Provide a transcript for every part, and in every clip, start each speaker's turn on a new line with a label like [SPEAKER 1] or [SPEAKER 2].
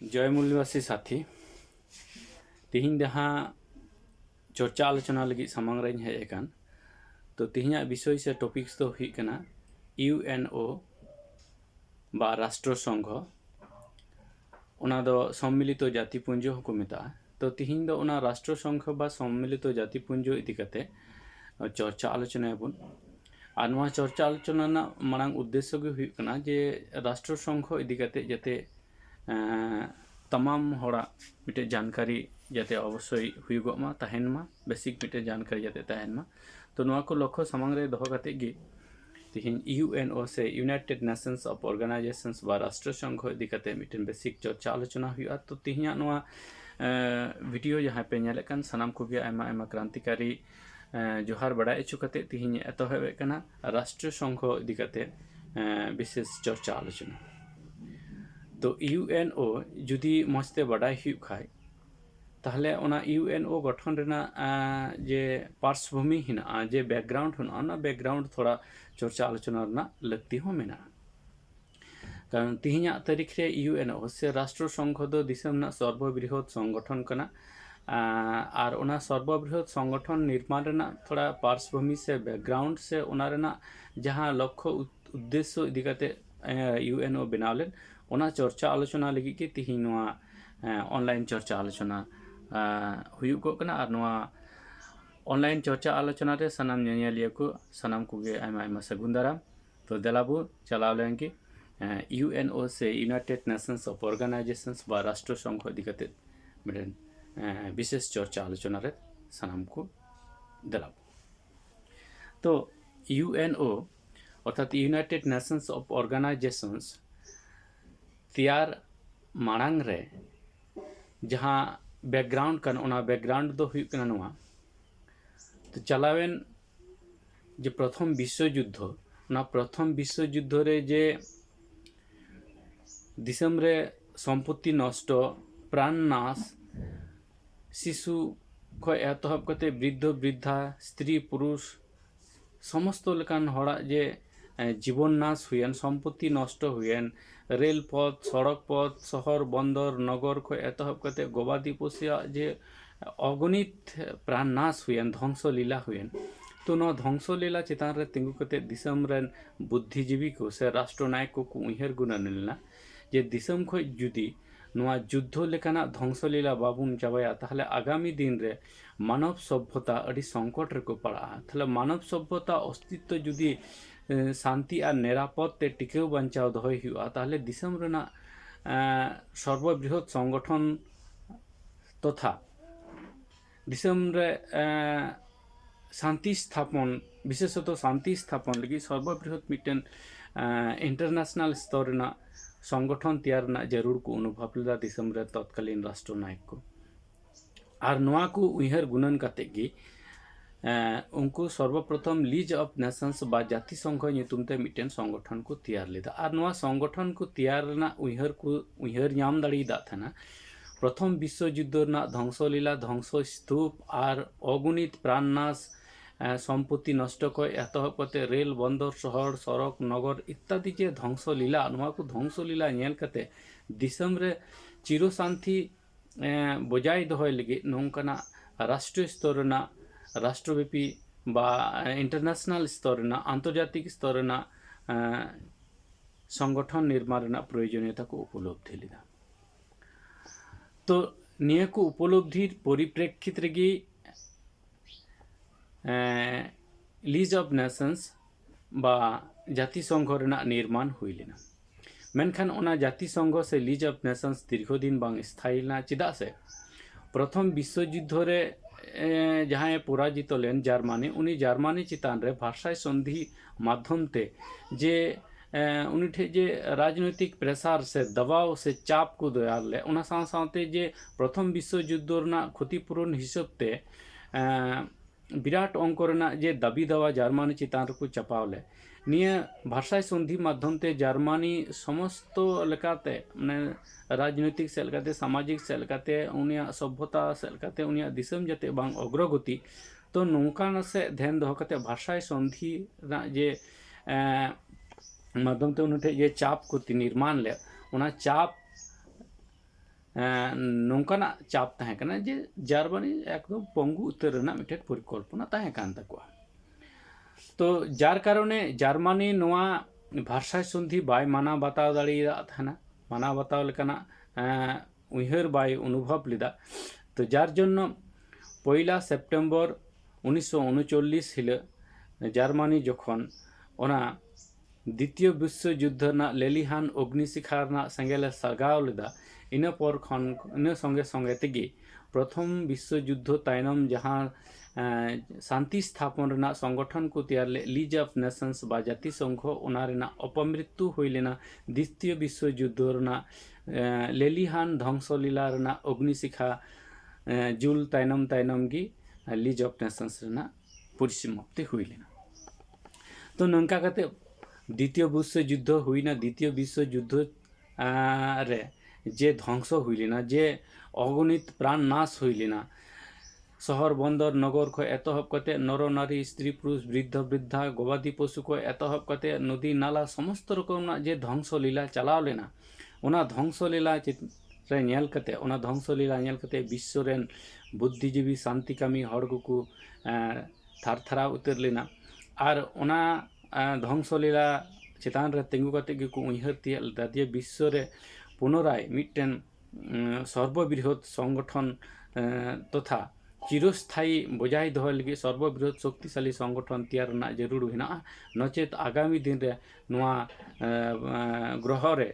[SPEAKER 1] जय मूल्यवासी साथी ᱛᱤᱦᱤᱧ ᱡᱟᱦᱟᱸ ᱪᱚᱨᱪᱟ ᱟᱞᱳᱪᱚᱱᱟ ᱞᱟᱹᱜᱤᱫ ᱥᱟᱢᱟᱝ ᱨᱮᱧ ᱦᱮᱡ ᱟᱠᱟᱱ ᱛᱚ ᱛᱤᱦᱤᱧᱟᱜ ᱵᱤᱥᱚᱭ ᱥᱮ ᱴᱚᱯᱤᱠᱥ ᱫᱚ ᱦᱩᱭᱩᱜ ᱠᱟᱱᱟ ইউ এন ও বা ᱨᱟᱥᱴᱨᱚ ᱥᱚᱝᱜᱷᱚ ᱚᱱᱟ ᱫᱚ ᱥᱚᱢᱢᱤᱞᱤᱛᱚ ᱡᱟᱛᱤ ᱯᱩᱧᱡᱚ ᱦᱚᱸᱠᱚ ᱢᱮᱛᱟᱜᱼᱟ ᱛᱚ ᱛᱤᱦᱤᱧ ᱫᱚ ᱚᱱᱟ ᱨᱟᱥᱴᱨᱚ ᱥᱚᱝᱜᱷᱚ ᱵᱟ ᱥᱚᱢᱢᱤᱞᱤᱛᱚ ᱡᱟᱛᱤ ᱯᱩᱧᱡᱚ ᱤᱫᱤ ᱠᱟᱛᱮ ᱪᱚᱨᱪᱟ ᱟᱞᱳᱪᱚᱱᱟᱭᱟᱵᱚᱱ আর নয় চর্চা আলোচনা মারাং উদ্দেশ্য গে হুᱭᱩᱜ কানা যে রাষ্ট্র সংঘ ইদি কাতে যাতে तमाम मिटे जानकारी जाते अवश्य हुईगो मा, तहन बेसिक मिटे जानकारी जाते तहन मा। तो नोआ को लक्ष्य सामंग रे दोहो काते गे। तिहिन यूएनओ से यूनाइटेड नेशंस ऑफ़ ऑर्गेनाइजेशंस बा राष्ट्र संघ इदी काते बेसिक चर्चा आलोचना हुआ तो तिहिया नोआ वीडियो जहाँ पे नेले सनाम को क्रांतिकारी जोहार बड़ा एचु काते तिहिन राष्ट्र संघ इदीकते विशेष चर्चा आलोचना ᱛᱚ ᱤᱭᱩ ᱮᱱ ᱳ ᱡᱩᱫᱤ ᱢᱚᱡᱽ ᱛᱮ ᱵᱟᱰᱟᱭ ᱦᱩᱭᱩᱜ ᱠᱷᱟᱡ ᱛᱟᱦᱞᱮ ᱚᱱᱟ ᱤᱭᱩ ᱮᱱ ᱳ ᱜᱚᱴᱷᱚᱱ ᱨᱮᱱᱟᱜ ᱡᱮ ᱯᱟᱨᱥᱵᱷᱩᱢᱤ ᱦᱮᱱᱟᱜᱼᱟ ᱡᱮ ᱵᱮᱠᱜᱨᱟᱣᱩᱱᱰ ᱦᱮᱱᱟᱜᱼᱟ ᱚᱱᱟ ᱵᱮᱠᱜᱨᱟᱣᱩᱱᱰ ᱛᱷᱚᱲᱟ ᱪᱚᱨᱪᱟ ᱟᱞᱳᱪᱚᱱᱟ ᱨᱮᱱᱟᱜ ᱞᱟᱹᱠᱛᱤ ᱦᱚᱸ ᱢᱮᱱᱟᱜᱼᱟ কারণ তিহিনা তারিখ রে ইউএনও সে রাষ্ট্রসংঘ দো দিশম না সর্ববৃহৎ সংগঠন কানা আর ওনা সর্ববৃহৎ সংগঠন নির্মাণ রেনা থোড়া পার্শ্বভূমি সে ব্যাকগ্রাউন্ড সে ওনা রেনা যাহা লক্ষ্য উদ্দেশ্য ইদিকাতে ইউএনও বেনালেন ᱚᱱᱟ ᱪᱚᱨᱪᱟ ᱟᱞᱳᱪᱚᱱᱟ ᱞᱟᱹᱜᱤᱫ ᱜᱮ ᱛᱤᱦᱤᱧ ᱱᱚᱣᱟ ᱚᱱᱞᱟᱭᱤᱱ ᱪᱚᱨᱪᱟ ᱟᱞᱳᱪᱚᱱᱟ ᱦᱩᱭᱩᱜ ᱠᱟᱱᱟ ᱟᱨ ᱱᱚᱣᱟ ᱚᱱᱞᱟᱭᱤᱱ ᱪᱚᱨᱪᱟ ᱟᱞᱳᱪᱚᱱᱟ ᱨᱮ ᱥᱟᱱᱟᱢ ᱧᱮᱧᱮᱞᱤᱭᱟᱹ ᱠᱚ ᱥᱟᱱᱟᱢ ᱠᱚᱜᱮ ᱟᱭᱢᱟ ᱟᱭᱢᱟ ᱥᱟᱹᱜᱩᱱ ᱫᱟᱨᱟᱢ तो दलाबू चलाव लेंगे यू एन ओ से यूनाइटेड नेशंस ऑफ़ ऑर्गेनाइजेशंस व राष्ट्र संघ इदीकते मिटन विशेष चर्चा आलोचना रे सानाम को दलाबू तो यू एन ओ अर्थात यूनाइटेड नेशंस ऑफ़ ऑर्गेनाइजेशंस ᱛᱮᱭᱟᱨ ᱢᱟᱲᱟᱝ ᱨᱮ ᱡᱟᱦᱟᱸ ᱵᱮᱠᱜᱨᱟᱣᱩᱱᱰ ᱠᱟᱱ ᱚᱱᱟ ᱵᱮᱠᱜᱨᱟᱣᱩᱱᱰ ᱫᱚ ᱦᱩᱭᱩᱜ ᱠᱟᱱᱟ ᱱᱚᱣᱟ ᱛᱚ ᱪᱟᱞᱟᱣᱮᱱ ᱡᱮ ᱯᱨᱚᱛᱷᱚᱢ ᱵᱤᱥᱥᱚ ᱡᱩᱫᱽᱫᱷᱚ ᱚᱱᱟ ᱯᱨᱚᱛᱷᱚᱢ ᱵᱤᱥᱥᱚ ᱡᱩᱫᱽᱫᱷᱚ ᱨᱮ ᱡᱮ ᱫᱤᱥᱚᱢ ᱨᱮ ᱥᱚᱢᱯᱚᱛᱛᱤ ᱱᱚᱥᱴᱚ ᱯᱨᱟণ ᱱᱟᱥ ᱥᱤᱥᱩ ᱠᱷᱚᱱ ᱮᱛᱚᱦᱚᱵ ᱠᱟᱛᱮ ᱵᱨᱤᱫᱽᱫᱷᱚ ᱵᱨᱤᱫᱽᱫᱷᱟ ᱥᱛᱨᱤ ᱯᱩᱨᱩᱥ ᱥᱚᱢᱚᱥᱛᱚ ᱞᱮᱠᱟᱱ ᱦᱚᱲᱟᱜ ᱡᱮ জীবন নাশ হুইয়েন সম্পত্তি নষ্ট হুইয়েন রেলপথ সড়ক পথ শহর বন্দর নগর এতহব কাতে গবাদি পশুয়া যে অগণিত প্রাণ নাশ হুইয়েন ধ্বংস লীলা হুইয়েন ᱛᱚ ᱱᱚᱣᱟ ᱫᱷᱚᱝᱥᱚ ᱞᱮᱞᱟ ᱪᱮᱛᱟᱱ ᱨᱮ ᱛᱤᱸᱜᱩ ᱠᱟᱛᱮᱫ ᱫᱤᱥᱚᱢ ᱨᱮᱱ ᱵᱩᱫᱽᱫᱷᱤᱡᱤᱵᱤ ᱠᱚ ᱥᱮ ᱨᱟᱥᱴᱨᱚ ᱱᱟᱭᱚᱠ ᱠᱚᱠᱚ ᱩᱭᱦᱟᱹᱨ ᱜᱩᱱᱟᱹᱱ ᱞᱮᱱᱟ ᱡᱮ ᱫᱤᱥᱚᱢ ᱠᱷᱚᱡ ᱡᱩᱫᱤ ᱱᱚᱣᱟ ᱡᱩᱫᱽᱫᱷᱚ ᱞᱮᱠᱟᱱᱟᱜ ᱫᱷᱚᱝᱥᱚ ᱞᱮᱞᱟ ᱵᱟᱵᱚᱱ ᱪᱟᱵᱟᱭᱟ ᱛᱟᱦᱞᱮ ᱟᱜᱟᱢᱤ ᱫᱤᱱ ᱨᱮ ᱢᱟᱱᱚᱵ ᱥᱚᱵᱽᱵᱷᱚᱛᱟ ᱟᱹᱰᱤ ᱥᱚᱝᱠᱚᱴ ᱨᱮᱠᱚ ᱯᱟᱲᱟᱜᱼᱟ ᱛᱟᱦᱞᱮ ᱢᱟᱱᱚᱵ ᱥᱚᱵᱽᱵᱷᱚᱛᱟ ᱚᱥᱛᱤᱛᱛᱚ ᱡᱩᱫᱤ ᱥᱟᱱᱛᱤ ᱟᱨ ᱱᱤᱨᱟᱯᱚᱫ টিকেও বাঞ্চাও দহয় ᱫᱚᱦᱚᱭ তাহলে দিশম ᱫᱤᱥᱚᱢ ᱨᱮᱱᱟᱜ ᱥᱚᱨᱵᱚᱵᱨᱤᱦᱚᱛ ᱥᱚᱝᱜᱚᱴᱷᱚᱱ তথা দিশম রে শান্তি স্থাপন, বিশেষত শান্তি স্থাপন লাগি সর্ববৃহৎ মিটেন ইন্টারন্যাশনাল স্তর না সংগঠন তিয়ার না জরুর কো অনুভব লেদা দিশম রে তৎকালীন রাষ্ট্র নায়ক কো আর নোয়া কো উইহর গুণন কাতে গি उनको सर्वप्रथम लीज ऑफ़ नेशंस बा जाति संघ नितुमते मिटेन संगठन को तैयार लेदा। आर नवा संगठन को तैयार ना उहर को उहर याम दाड़ी दा थाना प्रथम विश्व युद्ध ना ध्वंस लीला ध्वंस स्तूप आर अगुणित प्राणनाश संपत्ति नष्ट को यातहपते रेल, बंदर, शहर, सड़क, नगर इत्यादि जे ध्वंस लीला नवा को ध्वंस लीला नेल कते दिसम रे चिरो शांति बजाय दहय लगे नोंकना राष्ट्रीय स्तर ना রাষ্ট্রব্যাপী বা ইন্টারন্যাশনাল স্তরে না আন্তর্জাতিক স্তরে না সংগঠন নির্মাণ প্রয়োজনীয়তাকে উপলব্ধি লিদা। তো নিয়োগকে উপলব্ধির পরিপ্রেক্ষিত রেগে লিজ অফ নেশনস বা জাতিসংঘ নির্মাণ হইলেনা মেনখান ওনা জাতিসংঘ সে লিজ অফ নেশনস দীর্ঘদিন বাং স্থায়ী না চেদা সে প্রথম বিশ্বযুদ্ধরে ᱡᱟᱦᱟᱸᱭ পরাজিত লেন জার্মানি উনি জার্মানি চিতান রে ভাষায় সন্ধি মাধ্যমতে যে উনি ঠে যে রাজনৈতিক প্রেসার সে দবাও সে চাপ কো দয়ার লে ওনা সাথ সাথে যে প্রথম বিশ্বযুদ্ধ ᱨᱮᱱᱟᱜ ক্ষতিপূরণ হিসাবতে বিরাট অঙ্ক ᱨᱮᱱᱟᱜ যে দাবি দেওয়া জার্মানি চিতান ᱨᱮᱠᱚ চাপাও ᱱᱤᱭᱟᱹ ᱵᱷᱟᱥᱟᱭ ᱥᱚᱱᱫᱷᱤ ᱢᱟᱫᱽᱫᱷᱚᱢ ᱛᱮ ᱡᱟᱨᱢᱟᱱᱤ ᱥᱚᱢᱚᱥᱛᱚ ᱞᱮᱠᱟᱛᱮ ᱢᱟᱱᱮ ᱨᱟᱡᱽᱱᱳᱭᱛᱤᱠ ᱥᱮᱫ ᱞᱮᱠᱟᱛᱮ ᱥᱟᱢᱟᱡᱤᱠ ᱥᱮᱫ ᱞᱮᱠᱟᱛᱮ ᱩᱱᱤᱭᱟᱜ ᱥᱚᱵᱽᱵᱷᱚᱛᱟ ᱥᱮᱫ ᱞᱮᱠᱟᱛᱮ ᱩᱱᱤᱭᱟᱜ ᱫᱤᱥᱚᱢ ᱡᱟᱛᱮ ᱵᱟᱝ ᱚᱜᱨᱚᱜᱚᱛᱤ ᱛᱚ ᱱᱚᱝᱠᱟᱱ ᱥᱮᱫ ᱫᱷᱮᱱ ᱫᱚᱦᱚ ᱠᱟᱛᱮ ᱵᱷᱟᱥᱟᱭ ᱥᱚᱱᱫᱷᱤ ᱨᱮᱱᱟᱜ ᱡᱮ माध्यम से उन्हें ये चाप को निर्माण ले उन्हें चाप नौकान चाप तहकना जे जार्मानी एकदम पंगु उतर मिट्टे परिकल्पना तहकान तकवा ᱛᱚ ᱡᱟᱨ ᱠᱟᱨᱚᱱᱮ ᱡᱟᱨᱢᱟᱱᱤ ᱱᱚᱣᱟ ᱵᱷᱟᱨᱥᱟᱭ ᱥᱚᱱᱫᱷᱤ ᱵᱟᱭ ᱢᱟᱱᱟᱣ ᱵᱟᱛᱟᱣ ᱫᱟᱲᱮᱭᱟᱫ ᱛᱟᱦᱮᱱᱟ ᱢᱟᱱᱟᱣ ᱵᱟᱛᱟᱣ ᱞᱮᱠᱟᱱᱟᱜ উইহার বাই অনুভব লিদা তো যার জন্য পয়লা সেপ্টেম্বর উনিশশো উনচল্লিশ হিলে জার্মানি যখন ওনা ᱫᱤᱛᱤᱭᱚ ᱵᱤᱥᱥᱚ ᱡᱩᱫᱽᱫᱷᱚ ᱨᱮᱱᱟᱜ ᱞᱮᱞᱤᱦᱟᱱ ᱚᱜᱽᱱᱤᱥᱤᱠᱷᱟ ᱨᱮᱱᱟᱜ ᱥᱮᱸᱜᱮᱞᱮ ᱥᱟᱜᱟᱣ ᱞᱮᱫᱟ ᱤᱱᱟᱹ ᱯᱚᱨ ᱠᱷᱚᱱ ᱤᱱᱟᱹ ᱥᱚᱸᱜᱮ ᱥᱚᱸᱜᱮ ᱛᱮᱜᱮ ᱯᱨᱚᱛᱷᱚᱢ ᱵᱤᱥᱥᱚ ᱡᱩᱫᱽᱫᱷᱚ ᱛᱟᱭᱱᱚᱢ ᱡᱟᱦᱟᱸ ᱥᱟᱱᱛᱤ ᱥᱛᱷᱟᱯᱚᱱ ᱨᱮᱱᱟᱜ ᱥᱚᱝᱜᱚᱴᱷᱚᱱ ᱠᱚ ᱛᱮᱭᱟᱨ ᱞᱮᱫ ᱞᱤᱡ ᱚᱯᱷ ᱱᱮᱥᱚᱱᱥ ᱵᱟ ᱡᱟᱹᱛᱤ ᱥᱚᱝঘᱚ ᱚᱱᱟ ᱨᱮᱱᱟᱜ ᱚᱯᱚᱢᱨᱤᱛᱛᱩ ᱦᱩᱭ ᱞᱮᱱᱟ ᱫᱤᱛᱤᱭᱚ ᱵᱤᱥᱥᱚ ᱡᱩᱫᱽᱫᱷᱚ ᱨᱮᱱᱟᱜ ᱞᱮᱞᱤᱦᱟᱱ ᱫᱷᱚᱝᱥᱚ ᱞᱤᱞᱟ ᱨᱮᱱᱟᱜ ᱚᱜᱽᱱᱤᱥᱤᱠᱷᱟ ᱡᱩᱞ ᱛᱟᱭᱱᱚᱢ ᱛᱟᱭᱱᱚᱢ ᱜᱮ ᱞᱤᱡ ᱚᱯᱷ ᱱᱮᱥᱚᱱᱥ ᱨᱮᱱᱟᱜ পরিসমাপ্তি ᱦᱩᱭ ᱞᱮᱱᱟ ᱛᱚ ᱱᱚᱝᱠᱟ ᱠᱟᱛᱮ দ্বিতীয় বিশ্বযুদ্ধ হই না, দ্বিতীয় বিশ্বযুদ্ধ রে, যে ধ্বংস হইলি না, যে অগণিত প্রাণ নাশ হইলি না। শহর, বন্দর, নগর খ এতহব কতে নর, নারী, স্ত্রী, পুরুষ, বৃদ্ধ, বৃদ্ধা, গবাদি পশু ক এতহব কতে নদী, নালা, সমস্ত রকম যে ধ্বংস লীলা চালাও লেনা ওনা ধ্বংস লীলা নেল কাতে, ওনা ধ্বংস লীলা নেল কাতে বিশ্ব রেন বুদ্ধিজীবী, শান্তিকামী হড় কুকু থারথারা উতর লেনা আর ওনা ᱫᱷᱚᱝᱥᱚᱞᱤᱞᱟ ᱪᱮᱛᱟᱱ ᱨᱮ ᱛᱤᱸᱜᱩ ᱠᱟᱛᱮ ᱜᱮᱠᱚ ᱩᱭᱦᱟᱹᱨ ᱛᱤᱭᱟᱹᱜ ᱞᱮᱫᱟ ᱫᱤᱭᱮ ᱵᱤᱥᱥᱚ ᱨᱮ ᱯᱩᱱᱚᱨᱟᱭ ᱢᱤᱫᱴᱮᱱ সর্ববৃহৎ সংগঠন তথা চিরস্থায়ী বজায় দোহয় লাগি সর্ববৃহৎ শক্তিশালী সংগঠন তৈয়ার না জরুর হেনা নচেত আগামী দিনে নোয়া গ্রহরে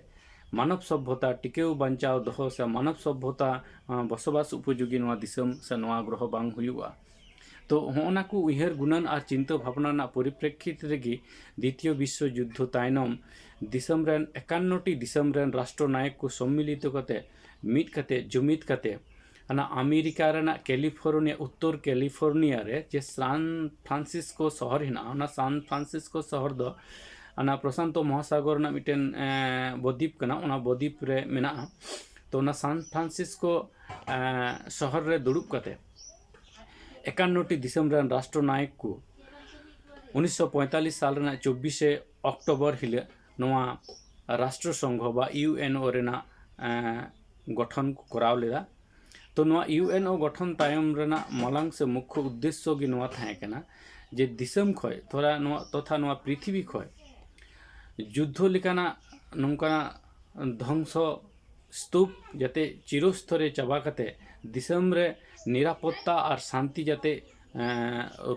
[SPEAKER 1] মানব সভ্যতা টিকেও বাঁচাও দহ সে মানব সভ্যতা বসবাস উপযোগী নোয়া দিশম সে নোয়া গ্রহ বাং হুয়া ᱛᱚ ᱦᱚᱸᱜᱼᱱᱟ ᱠᱚ ᱩᱭᱦᱟᱹᱨ ᱜᱩᱱᱟᱹᱱ ᱟᱨ ᱪᱤᱱᱛᱟᱹ ᱵᱷᱟᱵᱽᱱᱟ ᱨᱮᱱᱟᱜ ᱯᱚᱨᱤᱯᱨᱮᱠᱷᱤᱛ ᱨᱮᱜᱮ ᱫᱤᱛᱤᱭᱚ ᱵᱤᱥᱥᱚ ᱡᱩᱫᱽᱫᱷᱚ ᱛᱟᱭᱱᱚᱢ ᱫᱤᱥᱚᱢ ᱨᱮᱱ ᱮᱠᱟᱱᱱᱚᱴᱤ ᱫᱤᱥᱚᱢ ᱨᱮᱱ ᱨᱟᱥᱴᱨᱚ ᱱᱟᱭᱚᱠ ᱠᱚ ᱥᱚᱢᱢᱤᱞᱤᱛᱚ ᱠᱟᱛᱮ ᱢᱤᱫ ᱠᱟᱛᱮ ᱡᱩᱢᱤᱫ ᱠᱟᱛᱮ ᱚᱱᱟ ᱟᱢᱮᱨᱤᱠᱟ ᱨᱮᱱᱟᱜ ᱠᱮᱞᱤᱯᱷᱳᱨᱱᱤᱭᱟ ᱩᱛᱛᱚᱨ ᱠᱮᱞᱤᱯᱷᱳᱨᱱᱤᱭᱟ ᱨᱮ ᱡᱮ ᱥᱟᱱ ᱯᱷᱨᱟᱱᱥᱤᱥᱠᱳ ᱥᱚᱦᱚᱨ ᱦᱮᱱᱟᱜᱼᱟ ᱚᱱᱟ ᱥᱟᱱ ᱯᱷᱨᱟᱱᱥᱤᱥᱠᱳ ᱥᱚᱦᱚᱨ ᱫᱚ ᱚᱱᱟ ᱯᱨᱚᱥᱟᱱᱛᱚ ᱢᱚᱦᱟᱥᱟᱜᱚᱨ ᱨᱮᱱᱟᱜ ᱢᱤᱫᱴᱮᱱ ᱵᱚᱫᱤᱯ ᱠᱟᱱᱟ ᱚᱱᱟ ᱵᱚᱫᱤᱯ ᱨᱮ ᱢᱮᱱᱟᱜᱼᱟ ᱛᱚ ᱚᱱᱟ ᱥᱟᱱ ᱯᱷᱨᱟᱱᱥᱤᱥᱠᱳ ᱥᱚᱦᱚᱨ ᱨᱮ ᱫᱩᱲᱩᱵ ᱠᱟᱛᱮ એકાણુંટી દિસેમ્બર રાષ્ટ્રનાયકુ ઉનીસસો પૈંતાલીસ સાલના ચોવીસે અક્ટોબર હિલે નવા રાષ્ટ્રસંઘ બા યુએનઓ રેના ગઠન કરાવ લેદા ᱛᱚ ᱱᱚᱣᱟ ᱤᱭᱩ ᱮᱱ ᱳ ᱜᱚᱴᱷᱚᱱ ᱛᱟᱭᱚᱢ ᱨᱮᱱᱟᱜ ᱢᱟᱞᱟᱝ ᱥᱮ ᱢᱩᱠᱷᱚ ᱩᱫᱽᱫᱮᱥᱥᱚ ᱜᱮ ᱱᱚᱣᱟ ᱛᱟᱦᱮᱸ ᱠᱟᱱᱟ ᱡᱮ ᱫᱤᱥᱚᱢ ᱠᱷᱚᱡ ᱛᱷᱚᱲᱟ ᱱᱚᱣᱟ ᱛᱚᱛᱷᱟ ᱱᱚᱣᱟ ᱯᱨᱤᱛᱷᱤᱵᱤ ᱠᱷᱚᱡ ᱡᱩᱫᱽᱫᱷᱚ ᱞᱮᱠᱟᱱᱟᱜ ᱱᱚᱝᱠᱟᱱᱟᱜ ধ্বংᱥᱚ স্তূপ ᱡᱟᱛᱮ ᱪᱤᱨᱚᱥᱛᱚᱨᱮ ᱪᱟᱵᱟ ᱠᱟᱛᱮ ᱫᱤᱥᱚᱢ ᱨᱮ নিরাপত্তা আর শান্তি যাতে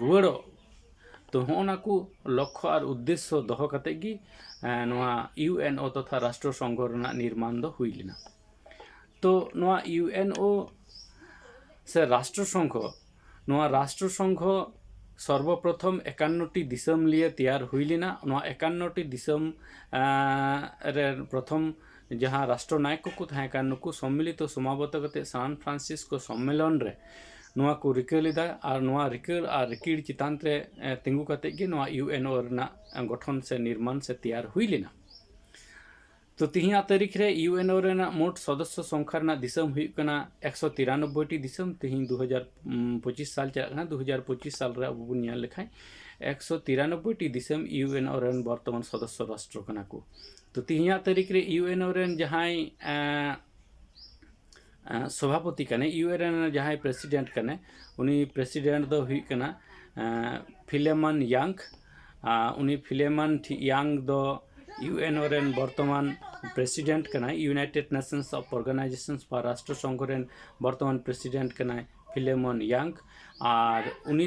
[SPEAKER 1] রুয়াড়ᱚᱜ তো ᱦᱚᱸᱜᱼᱱᱟ ᱠᱚ ᱞᱚᱠᱠᱷᱚ ᱟᱨ ᱩᱫᱽᱫᱮᱥᱥᱚ ᱫᱚᱦᱚ ᱠᱟᱛᱮ ᱜᱮ ᱱᱚᱣᱟ ᱤᱭᱩ ᱮᱱ ᱳ ᱛᱚᱛᱷᱟ ᱨᱟᱥᱴᱨᱚ ᱥᱚᱝᱜᱷᱚ ᱨᱮᱱᱟᱜ ᱱᱤᱨᱢᱟᱱ ᱫᱚ ᱦᱩᱭ ᱞᱮᱱᱟ ᱛᱚ ᱱᱚᱣᱟ ইউ এন ও ᱥᱮ ᱨᱟᱥᱴᱨᱚ ᱥᱚᱝঘᱚ ᱱᱚᱣᱟ ᱨᱟᱥᱴᱨᱚ ᱥᱚᱝঘᱚ সর্বপ্রথম একান্নটি দিশম নিয়ে তৈয়ার হইলিনা নয় একান্নটি দিশম প্রথম ᱡᱟᱦᱟᱸ ᱨᱟᱥᱴᱨᱚᱱᱟᱭᱚᱠ ᱠᱚᱠᱚ ᱛᱟᱦᱮᱸ ᱠᱟᱱ ᱱᱩᱠᱩ ᱥᱚᱢᱢᱤᱞᱤᱛᱚ ᱥᱚᱢᱟᱵᱚᱛᱚ ᱠᱟᱛᱮ ᱥᱟᱱ ᱯᱷᱨᱟᱱᱥᱤᱥᱠᱳ ᱥᱚᱢᱢᱮᱞᱚᱱ ᱨᱮ ᱱᱚᱣᱟ ᱠᱚ ᱨᱤᱠᱟᱹ ᱞᱮᱫᱟ ᱟᱨ ᱱᱚᱣᱟ ᱨᱤᱠᱟᱹ ᱟᱨ ᱨᱤᱠᱤᱲ ᱪᱮᱛᱟᱱ ᱨᱮ ᱛᱤᱸᱜᱩ ᱠᱟᱛᱮ ᱜᱮ ᱱᱚᱣᱟ ᱤᱭᱩ एन ओ ᱨᱮᱱᱟᱜ ᱜᱚᱴᱷᱚᱱ ᱥᱮ ᱱᱤᱨᱢᱟᱱ ᱥᱮ ᱛᱮᱭᱟᱨ ᱦᱩᱭ ᱞᱮᱱᱟ तो तीन तारीख रे यू एन ओ मोट सदस्य संख्या दिसम एकशो तिरानब्बे दिसम तीन दूहजार पचिस साल चलना दूहजार पचिस साल अब लेखा হাজার পঁচিশ সাল রে আবু বন ᱧᱮᱞ ᱞᱮᱠᱷᱟᱡ একশো তিরানব্বইটি দিশম ইউএনও রেন বর্তমান সদস্য রাষ্ট্র ᱠᱟᱱᱟ ᱠᱚ তো তিহিয়া তারিখ রে ইউএনও রেন জাহাই সভাপতি কানে ইউএনও রেন জাহাই প্রেসিডেন্ট কানে উনি প্রেসিডেন্ট ᱫᱚ ᱦᱩᱭᱩᱜ ᱠᱟᱱᱟ ফিলেমন ইয়াং উনি ফিলেমন ইয়াং ᱫᱚ ইউএনও রেন বর্তমান প্রেসিডেন্ট কানায় ইউনাইটেড নেশনস অফ অর্গানাইজেশনস বা রাষ্ট্রসংঘ রেন বর্তমান প্রেসিডেন্ট কানায় ফিলেমন ইয়াং আর উনি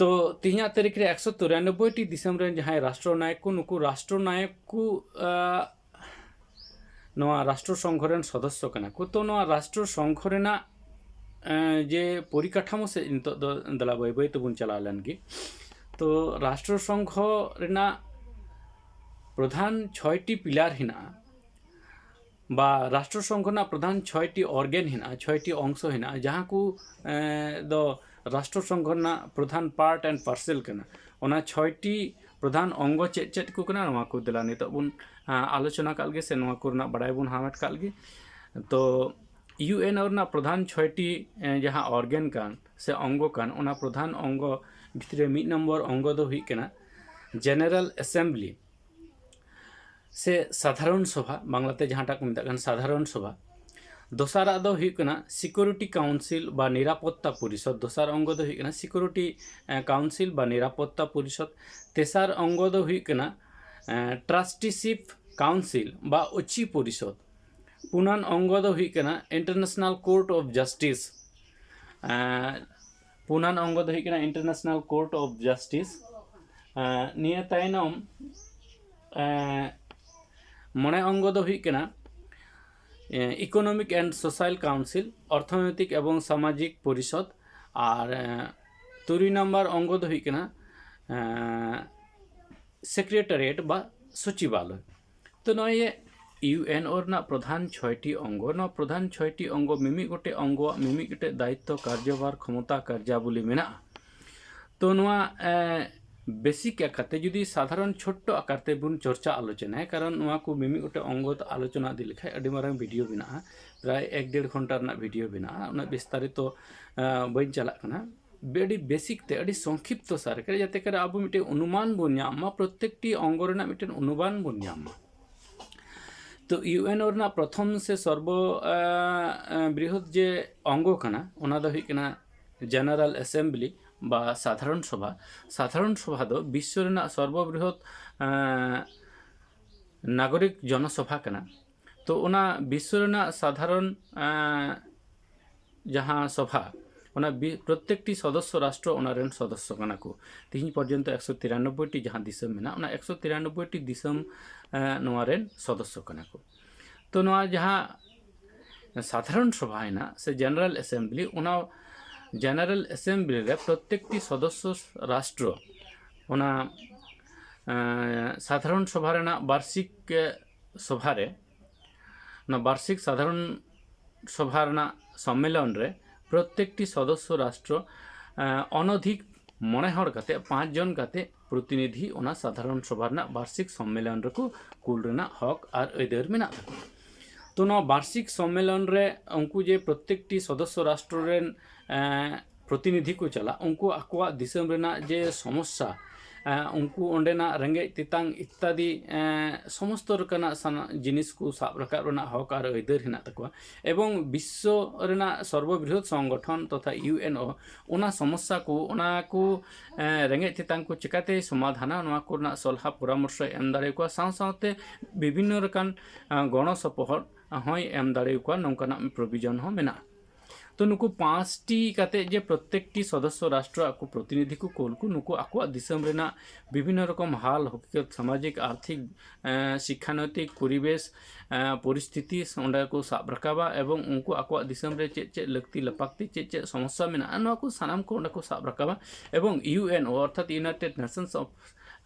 [SPEAKER 1] તો ત્યાં તરીકે એકસો ચોરાનબ્બેટી દિસેમ્બર જહાં રાષ્ટ્રનાયક નુકુ રાષ્ટ્રનાયક કુ ᱱᱚᱣᱟ ᱨᱟᱥᱴᱨᱚ ᱥᱚᱝᱜᱷᱚ ᱨᱮᱱ ᱥᱚᱫᱚᱥᱥᱚ ᱠᱟᱱᱟ ᱠᱚ ᱛᱚ ᱱᱚᱣᱟ ᱨᱟᱥᱴᱨᱚ ᱥᱚᱝᱜᱷᱚ ᱨᱮᱱᱟᱜ ᱡᱮ ᱯᱚᱨᱤᱠᱟᱴᱷᱟᱢᱳ ᱥᱮ ᱱᱤᱛᱚᱜ ᱫᱚ ᱫᱮᱞᱟ ᱵᱟᱹᱭ ᱵᱟᱹᱭ ᱛᱮᱵᱚᱱ ᱪᱟᱞᱟᱣ ᱞᱮᱱᱜᱮ ᱛᱚ ᱨᱟᱥᱴᱨᱚ ᱥᱚᱝᱜᱷᱚ ᱨᱮᱱᱟᱜ প্রধান ছয়টি পিলার হেনা বা রাষ্ট্রসংঘ না প্রধান ছয়টি অর্গেন হেনা ছয়টি অংশ হেনা যাহা কু দ राष्ट्रसंघ प्रधान पार्ट एंड पार्सल छयटी प्रधान अंग चे चेक को दिला। नित बन आलोचना कागे से बड़ा बन हामेट कागे तो यू एन और प्रधान छयटी जहाँ अर्गेन कान, से अंग प्रधान अंग भित्रे मिद नम्बर अंग दो जेनरल असेंबली से साधारण सभा बांगलाते जहाँटा को साधारण सभा। দোসারাগ ᱫᱚ ᱦᱩᱭᱩᱜ ᱠᱟᱱᱟ সিকিউরিটি কাউন্সিল বা নিরাপত্তা পরিষদ দোসার অঙ্গ ᱫᱚ ᱦᱩᱭᱩᱜ ᱠᱟᱱᱟ সিকিউরিটি কাউন্সিল বা নিরাপত্তা পরিষদ তেসার অঙ্গ ᱫᱚ ᱦᱩᱭᱩᱜ ᱠᱟᱱᱟ ট্রাস্টিশিপ কাউন্সিল বা উচ্চি পরিষদ পুনান অঙ্গ ᱫᱚ ᱦᱩᱭᱩᱜ ᱠᱟᱱᱟ ইন্টারন্যাশনাল কোর্ট অফ জাস্টিস পুনান অঙ্গ ᱫᱚ ᱦᱩᱭᱩᱜ ᱠᱟᱱᱟ ইন্টারন্যাশনাল কোর্ট অফ জাস্টিস নিয়ে তাইনম মনে অঙ্গ ᱫᱚ ᱦᱩᱭᱩᱜ ᱠᱟᱱᱟ ইকোনমিক অ্যান্ড সোশ্যাল কাউন্সিল অর্থনৈতিক এবং সামাজিক পরিষদ আর ᱛᱩᱨᱩᱭ ᱱᱟᱢᱵᱟᱨ ᱚᱝᱜᱚ ᱫᱚ ᱦᱩᱭᱩᱜ ᱠᱟᱱᱟ ᱥᱮᱠᱨᱮᱴᱟᱨᱤᱭᱮᱴ ᱵᱟ ᱥᱚᱪᱤᱵᱟᱞᱚᱭ ᱛᱚ ᱱᱚᱜᱼᱚᱭ ইউ এন ও ᱨᱮᱱᱟᱜ ᱯᱨᱚᱫᱷᱟᱱ ᱪᱷᱚᱭᱴᱤ ᱚᱝᱜᱚ ᱱᱚᱣᱟ ᱯᱨᱚᱫᱷᱟᱱ ᱪᱷᱚᱭᱴᱤ ᱚᱝᱜᱚ ᱢᱤᱢᱤᱫ ᱜᱚᱴᱮᱡ ᱚᱝᱜᱚᱣᱟᱜ ᱢᱤᱢᱤᱫ ᱜᱚᱴᱮᱡ ᱫᱟᱭᱤᱛᱛᱚ ᱠᱟᱨᱡᱚᱵᱷᱟᱨ ᱠᱷᱚᱢᱚᱛᱟ ᱠᱟᱨᱡᱟᱵᱚᱞᱤ ᱢᱮᱱᱟᱜᱼᱟ ᱛᱚ ᱱᱚᱣᱟ বেসিক আকারতে যদি সাধারণ ছোট্ট আকারতে বুন চর্চা আলোচনা হয়, কারণ নুয়াকু মিমি গোটে অঙ্গত আলোচনা দিলে খায় আডি মারাং ভিডিও বিনা প্রায় এক দেড় ঘণ্টা রনা ভিডিও বিনা ওনা বিস্তারিত বই চালা কানা বেডি বেসিক তে আডি সংক্ষিপ্ত সারকে যাতে করে আবু মিটে অনুমান বুন জামা প্রত্যেকটি অঙ্গ রনা মিটেন অনুমান বুন জামা তো ইউএন ওর প্রথম সে সর্ব বৃহৎ যে অঙ্গ কানা ওনা দা জেনারেল অ্যাসেম্বলি বা সাধারণ সভা। সাধারণ সভা দো বিশ্বর সর্ববৃহৎ নাগরিক জনসভা কানা। তো ওনা বিশ্বর সাধারণ যাহা সভা, ওনা প্রত্যেকটি সদস্য রাষ্ট্র ওনার সদস্য কানা কো তিন পর্যন্ত একশো তিরানব্বইটি যাহা দিশম মেনা, ওনা একশো তিরানব্বইটি দিশম নোয়ারেন সদস্য কানা কো তো নোয়া যাহা সাধারণ সভা হেনা সে জেনারেল এসেম্বলি ওনা জেনারেল ᱮᱥᱮᱢᱵᱞᱤ প্রত্যেকটি সদস্য রাষ্ট্র, ওনা সাধারণ ᱥᱟᱫᱷᱟᱨᱚᱱ ᱥᱚᱵᱷᱟ ᱨᱮᱱᱟᱜ বার্ষিক ᱥᱚᱵᱷᱟ ᱨᱮ ᱚᱱᱟ ᱵᱟᱨᱥᱤᱠ ᱥᱟᱫᱷᱟᱨᱚᱱ সভা সম্মেলন রে প্রত্যেকটি সদস্য রাষ্ট্র অনধিক মনে হর কাতে পাঁচজন কাতে প্রতিনিধি ওনা সাধারণ সভার না, বার্ষিক সম্মেলন রেকু কুল রেনা হক আর ঐদের মেনা তো না, বার্ষিক সম্মেলন রে উনকু যে প্রত্যেকটি সদস্য রাষ্ট্র রেন ᱯᱨᱚᱛᱤᱱᱤᱫᱷᱤ ᱠᱚ ᱪᱟᱞᱟᱜ ᱩᱱᱠᱩ ᱟᱠᱚᱣᱟᱜ ᱫᱤᱥᱚᱢ ᱨᱮᱱᱟᱜ ᱡᱮ ᱥᱚᱢᱚᱥᱥᱟ ᱩᱱᱠᱩ ᱚᱸᱰᱮᱱᱟᱜ ᱨᱮᱸᱜᱮᱡ ᱛᱮᱛᱟᱝ ᱤᱛᱛᱟᱫᱤ ᱥᱚᱢᱚᱥᱛᱚ ᱨᱮᱠᱟᱱᱟᱜ ᱡᱤᱱᱤᱥ ᱠᱚ ᱥᱟᱵ ᱨᱟᱠᱟᱵ ᱨᱮᱱᱟᱜ ᱦᱚᱠ ᱟᱨ ᱟᱹᱭᱫᱟᱹᱨ ᱦᱮᱱᱟᱜ ᱛᱟᱠᱚᱣᱟ ᱮᱵᱚᱝ ᱵᱤᱥᱥᱚ ᱨᱮᱱᱟᱜ ᱥᱚᱨᱵᱚᱵᱨᱤᱦᱚᱛ ᱥᱚᱝᱜᱚᱴᱷᱚᱱ ᱛᱚথᱟ ᱤᱭᱩ ᱮᱱ ᱳ ᱚᱱᱟ ᱥᱚᱢᱚᱥᱥᱟ ᱠᱚ ᱚᱱᱟ ᱠᱚ ᱨᱮᱸᱜᱮᱡ ᱛᱮᱛᱟᱝ ᱠᱚ ᱪᱮᱠᱟᱛᱮ ᱥᱚᱢᱟᱫᱷᱟᱱᱟ ᱱᱚᱣᱟ ᱠᱚᱨᱮᱱᱟᱜ ᱥᱚᱞᱦᱟ ᱯᱚᱨᱟᱢᱚᱨᱥᱚᱭ ᱮᱢ ᱫᱟᱲᱮᱭᱟᱠᱚᱣᱟ ᱥᱟᱶ ᱥᱟᱶᱛᱮ ᱵᱤᱵᱷᱤᱱᱱᱚ ᱨᱮᱠᱟᱱ ᱜᱚᱲᱚ ᱥᱚᱯᱚᱦᱚᱫ ᱦᱚᱸᱭ ᱮᱢ ᱫᱟᱲᱮᱭᱟᱠᱚᱣᱟ ᱱᱚᱝᱠᱟᱱᱟᱜ ᱯᱨᱚᱵᱤᱡᱚᱱ ᱦᱚᱸ ᱢᱮᱱᱟᱜᱼᱟ ᱛᱚ ᱱᱩᱠᱩ ᱯᱟᱸᱪᱴᱤ ᱠᱟᱛᱮ ᱡᱮ ᱯᱨᱚᱛᱮᱠᱴᱤ ᱥᱚᱫᱚᱥᱥᱚ ᱨᱟᱥᱴᱨᱚ ᱟᱠᱚ ᱯᱨᱚᱛᱤᱱᱤᱫᱷᱤ ᱠᱚ ᱠᱳᱞ ᱠᱚ ᱱᱩᱠᱩ ᱟᱠᱚᱣᱟᱜ ᱫᱤᱥᱚᱢ ᱨᱮᱱᱟᱜ ᱵᱤᱵᱷᱤᱱᱱᱚ ᱨᱚᱠᱚᱢ ᱦᱟᱞ ᱦᱚᱠᱤᱠᱚᱛ ᱥᱟᱢᱟᱡᱤᱠ ᱟᱨᱛᱷᱤᱠ ᱥᱤক্ষᱟᱱৈᱛᱤক ᱯᱚᱨᱤᱵᱮᱥ ᱯᱚᱨᱤᱥᱛᱷᱤᱛᱤ ᱚᱸᱰᱮ ᱠᱚ ᱥᱟᱵ ᱨᱟᱠᱟᱵᱟ ᱮᱵᱚᱝ ᱩᱱᱠᱩ ᱟᱠᱚᱣᱟᱜ ᱫᱤᱥᱚᱢ ᱨᱮ ᱪᱮᱫ ᱪᱮᱫ ᱞᱟᱹᱠᱛᱤ ᱞᱟᱯᱟᱠᱛᱤ ᱪᱮᱫ ᱪᱮᱫ ᱥᱚᱢᱚᱥᱥᱟ ᱢᱮᱱᱟᱜᱼᱟ ᱱᱚᱣᱟ ᱠᱚ ᱥᱟᱱᱟᱢ ᱠᱚ ᱚᱸᱰᱮ ᱠᱚ ᱥᱟᱵ ᱨᱟᱠᱟᱵᱟ ᱮᱵᱚᱝ ইউ এন ᱚᱨᱛᱷᱟᱛ ᱤᱭᱩᱱᱟᱭᱴᱮᱰ ইউনাইটেড ᱚᱯᱷ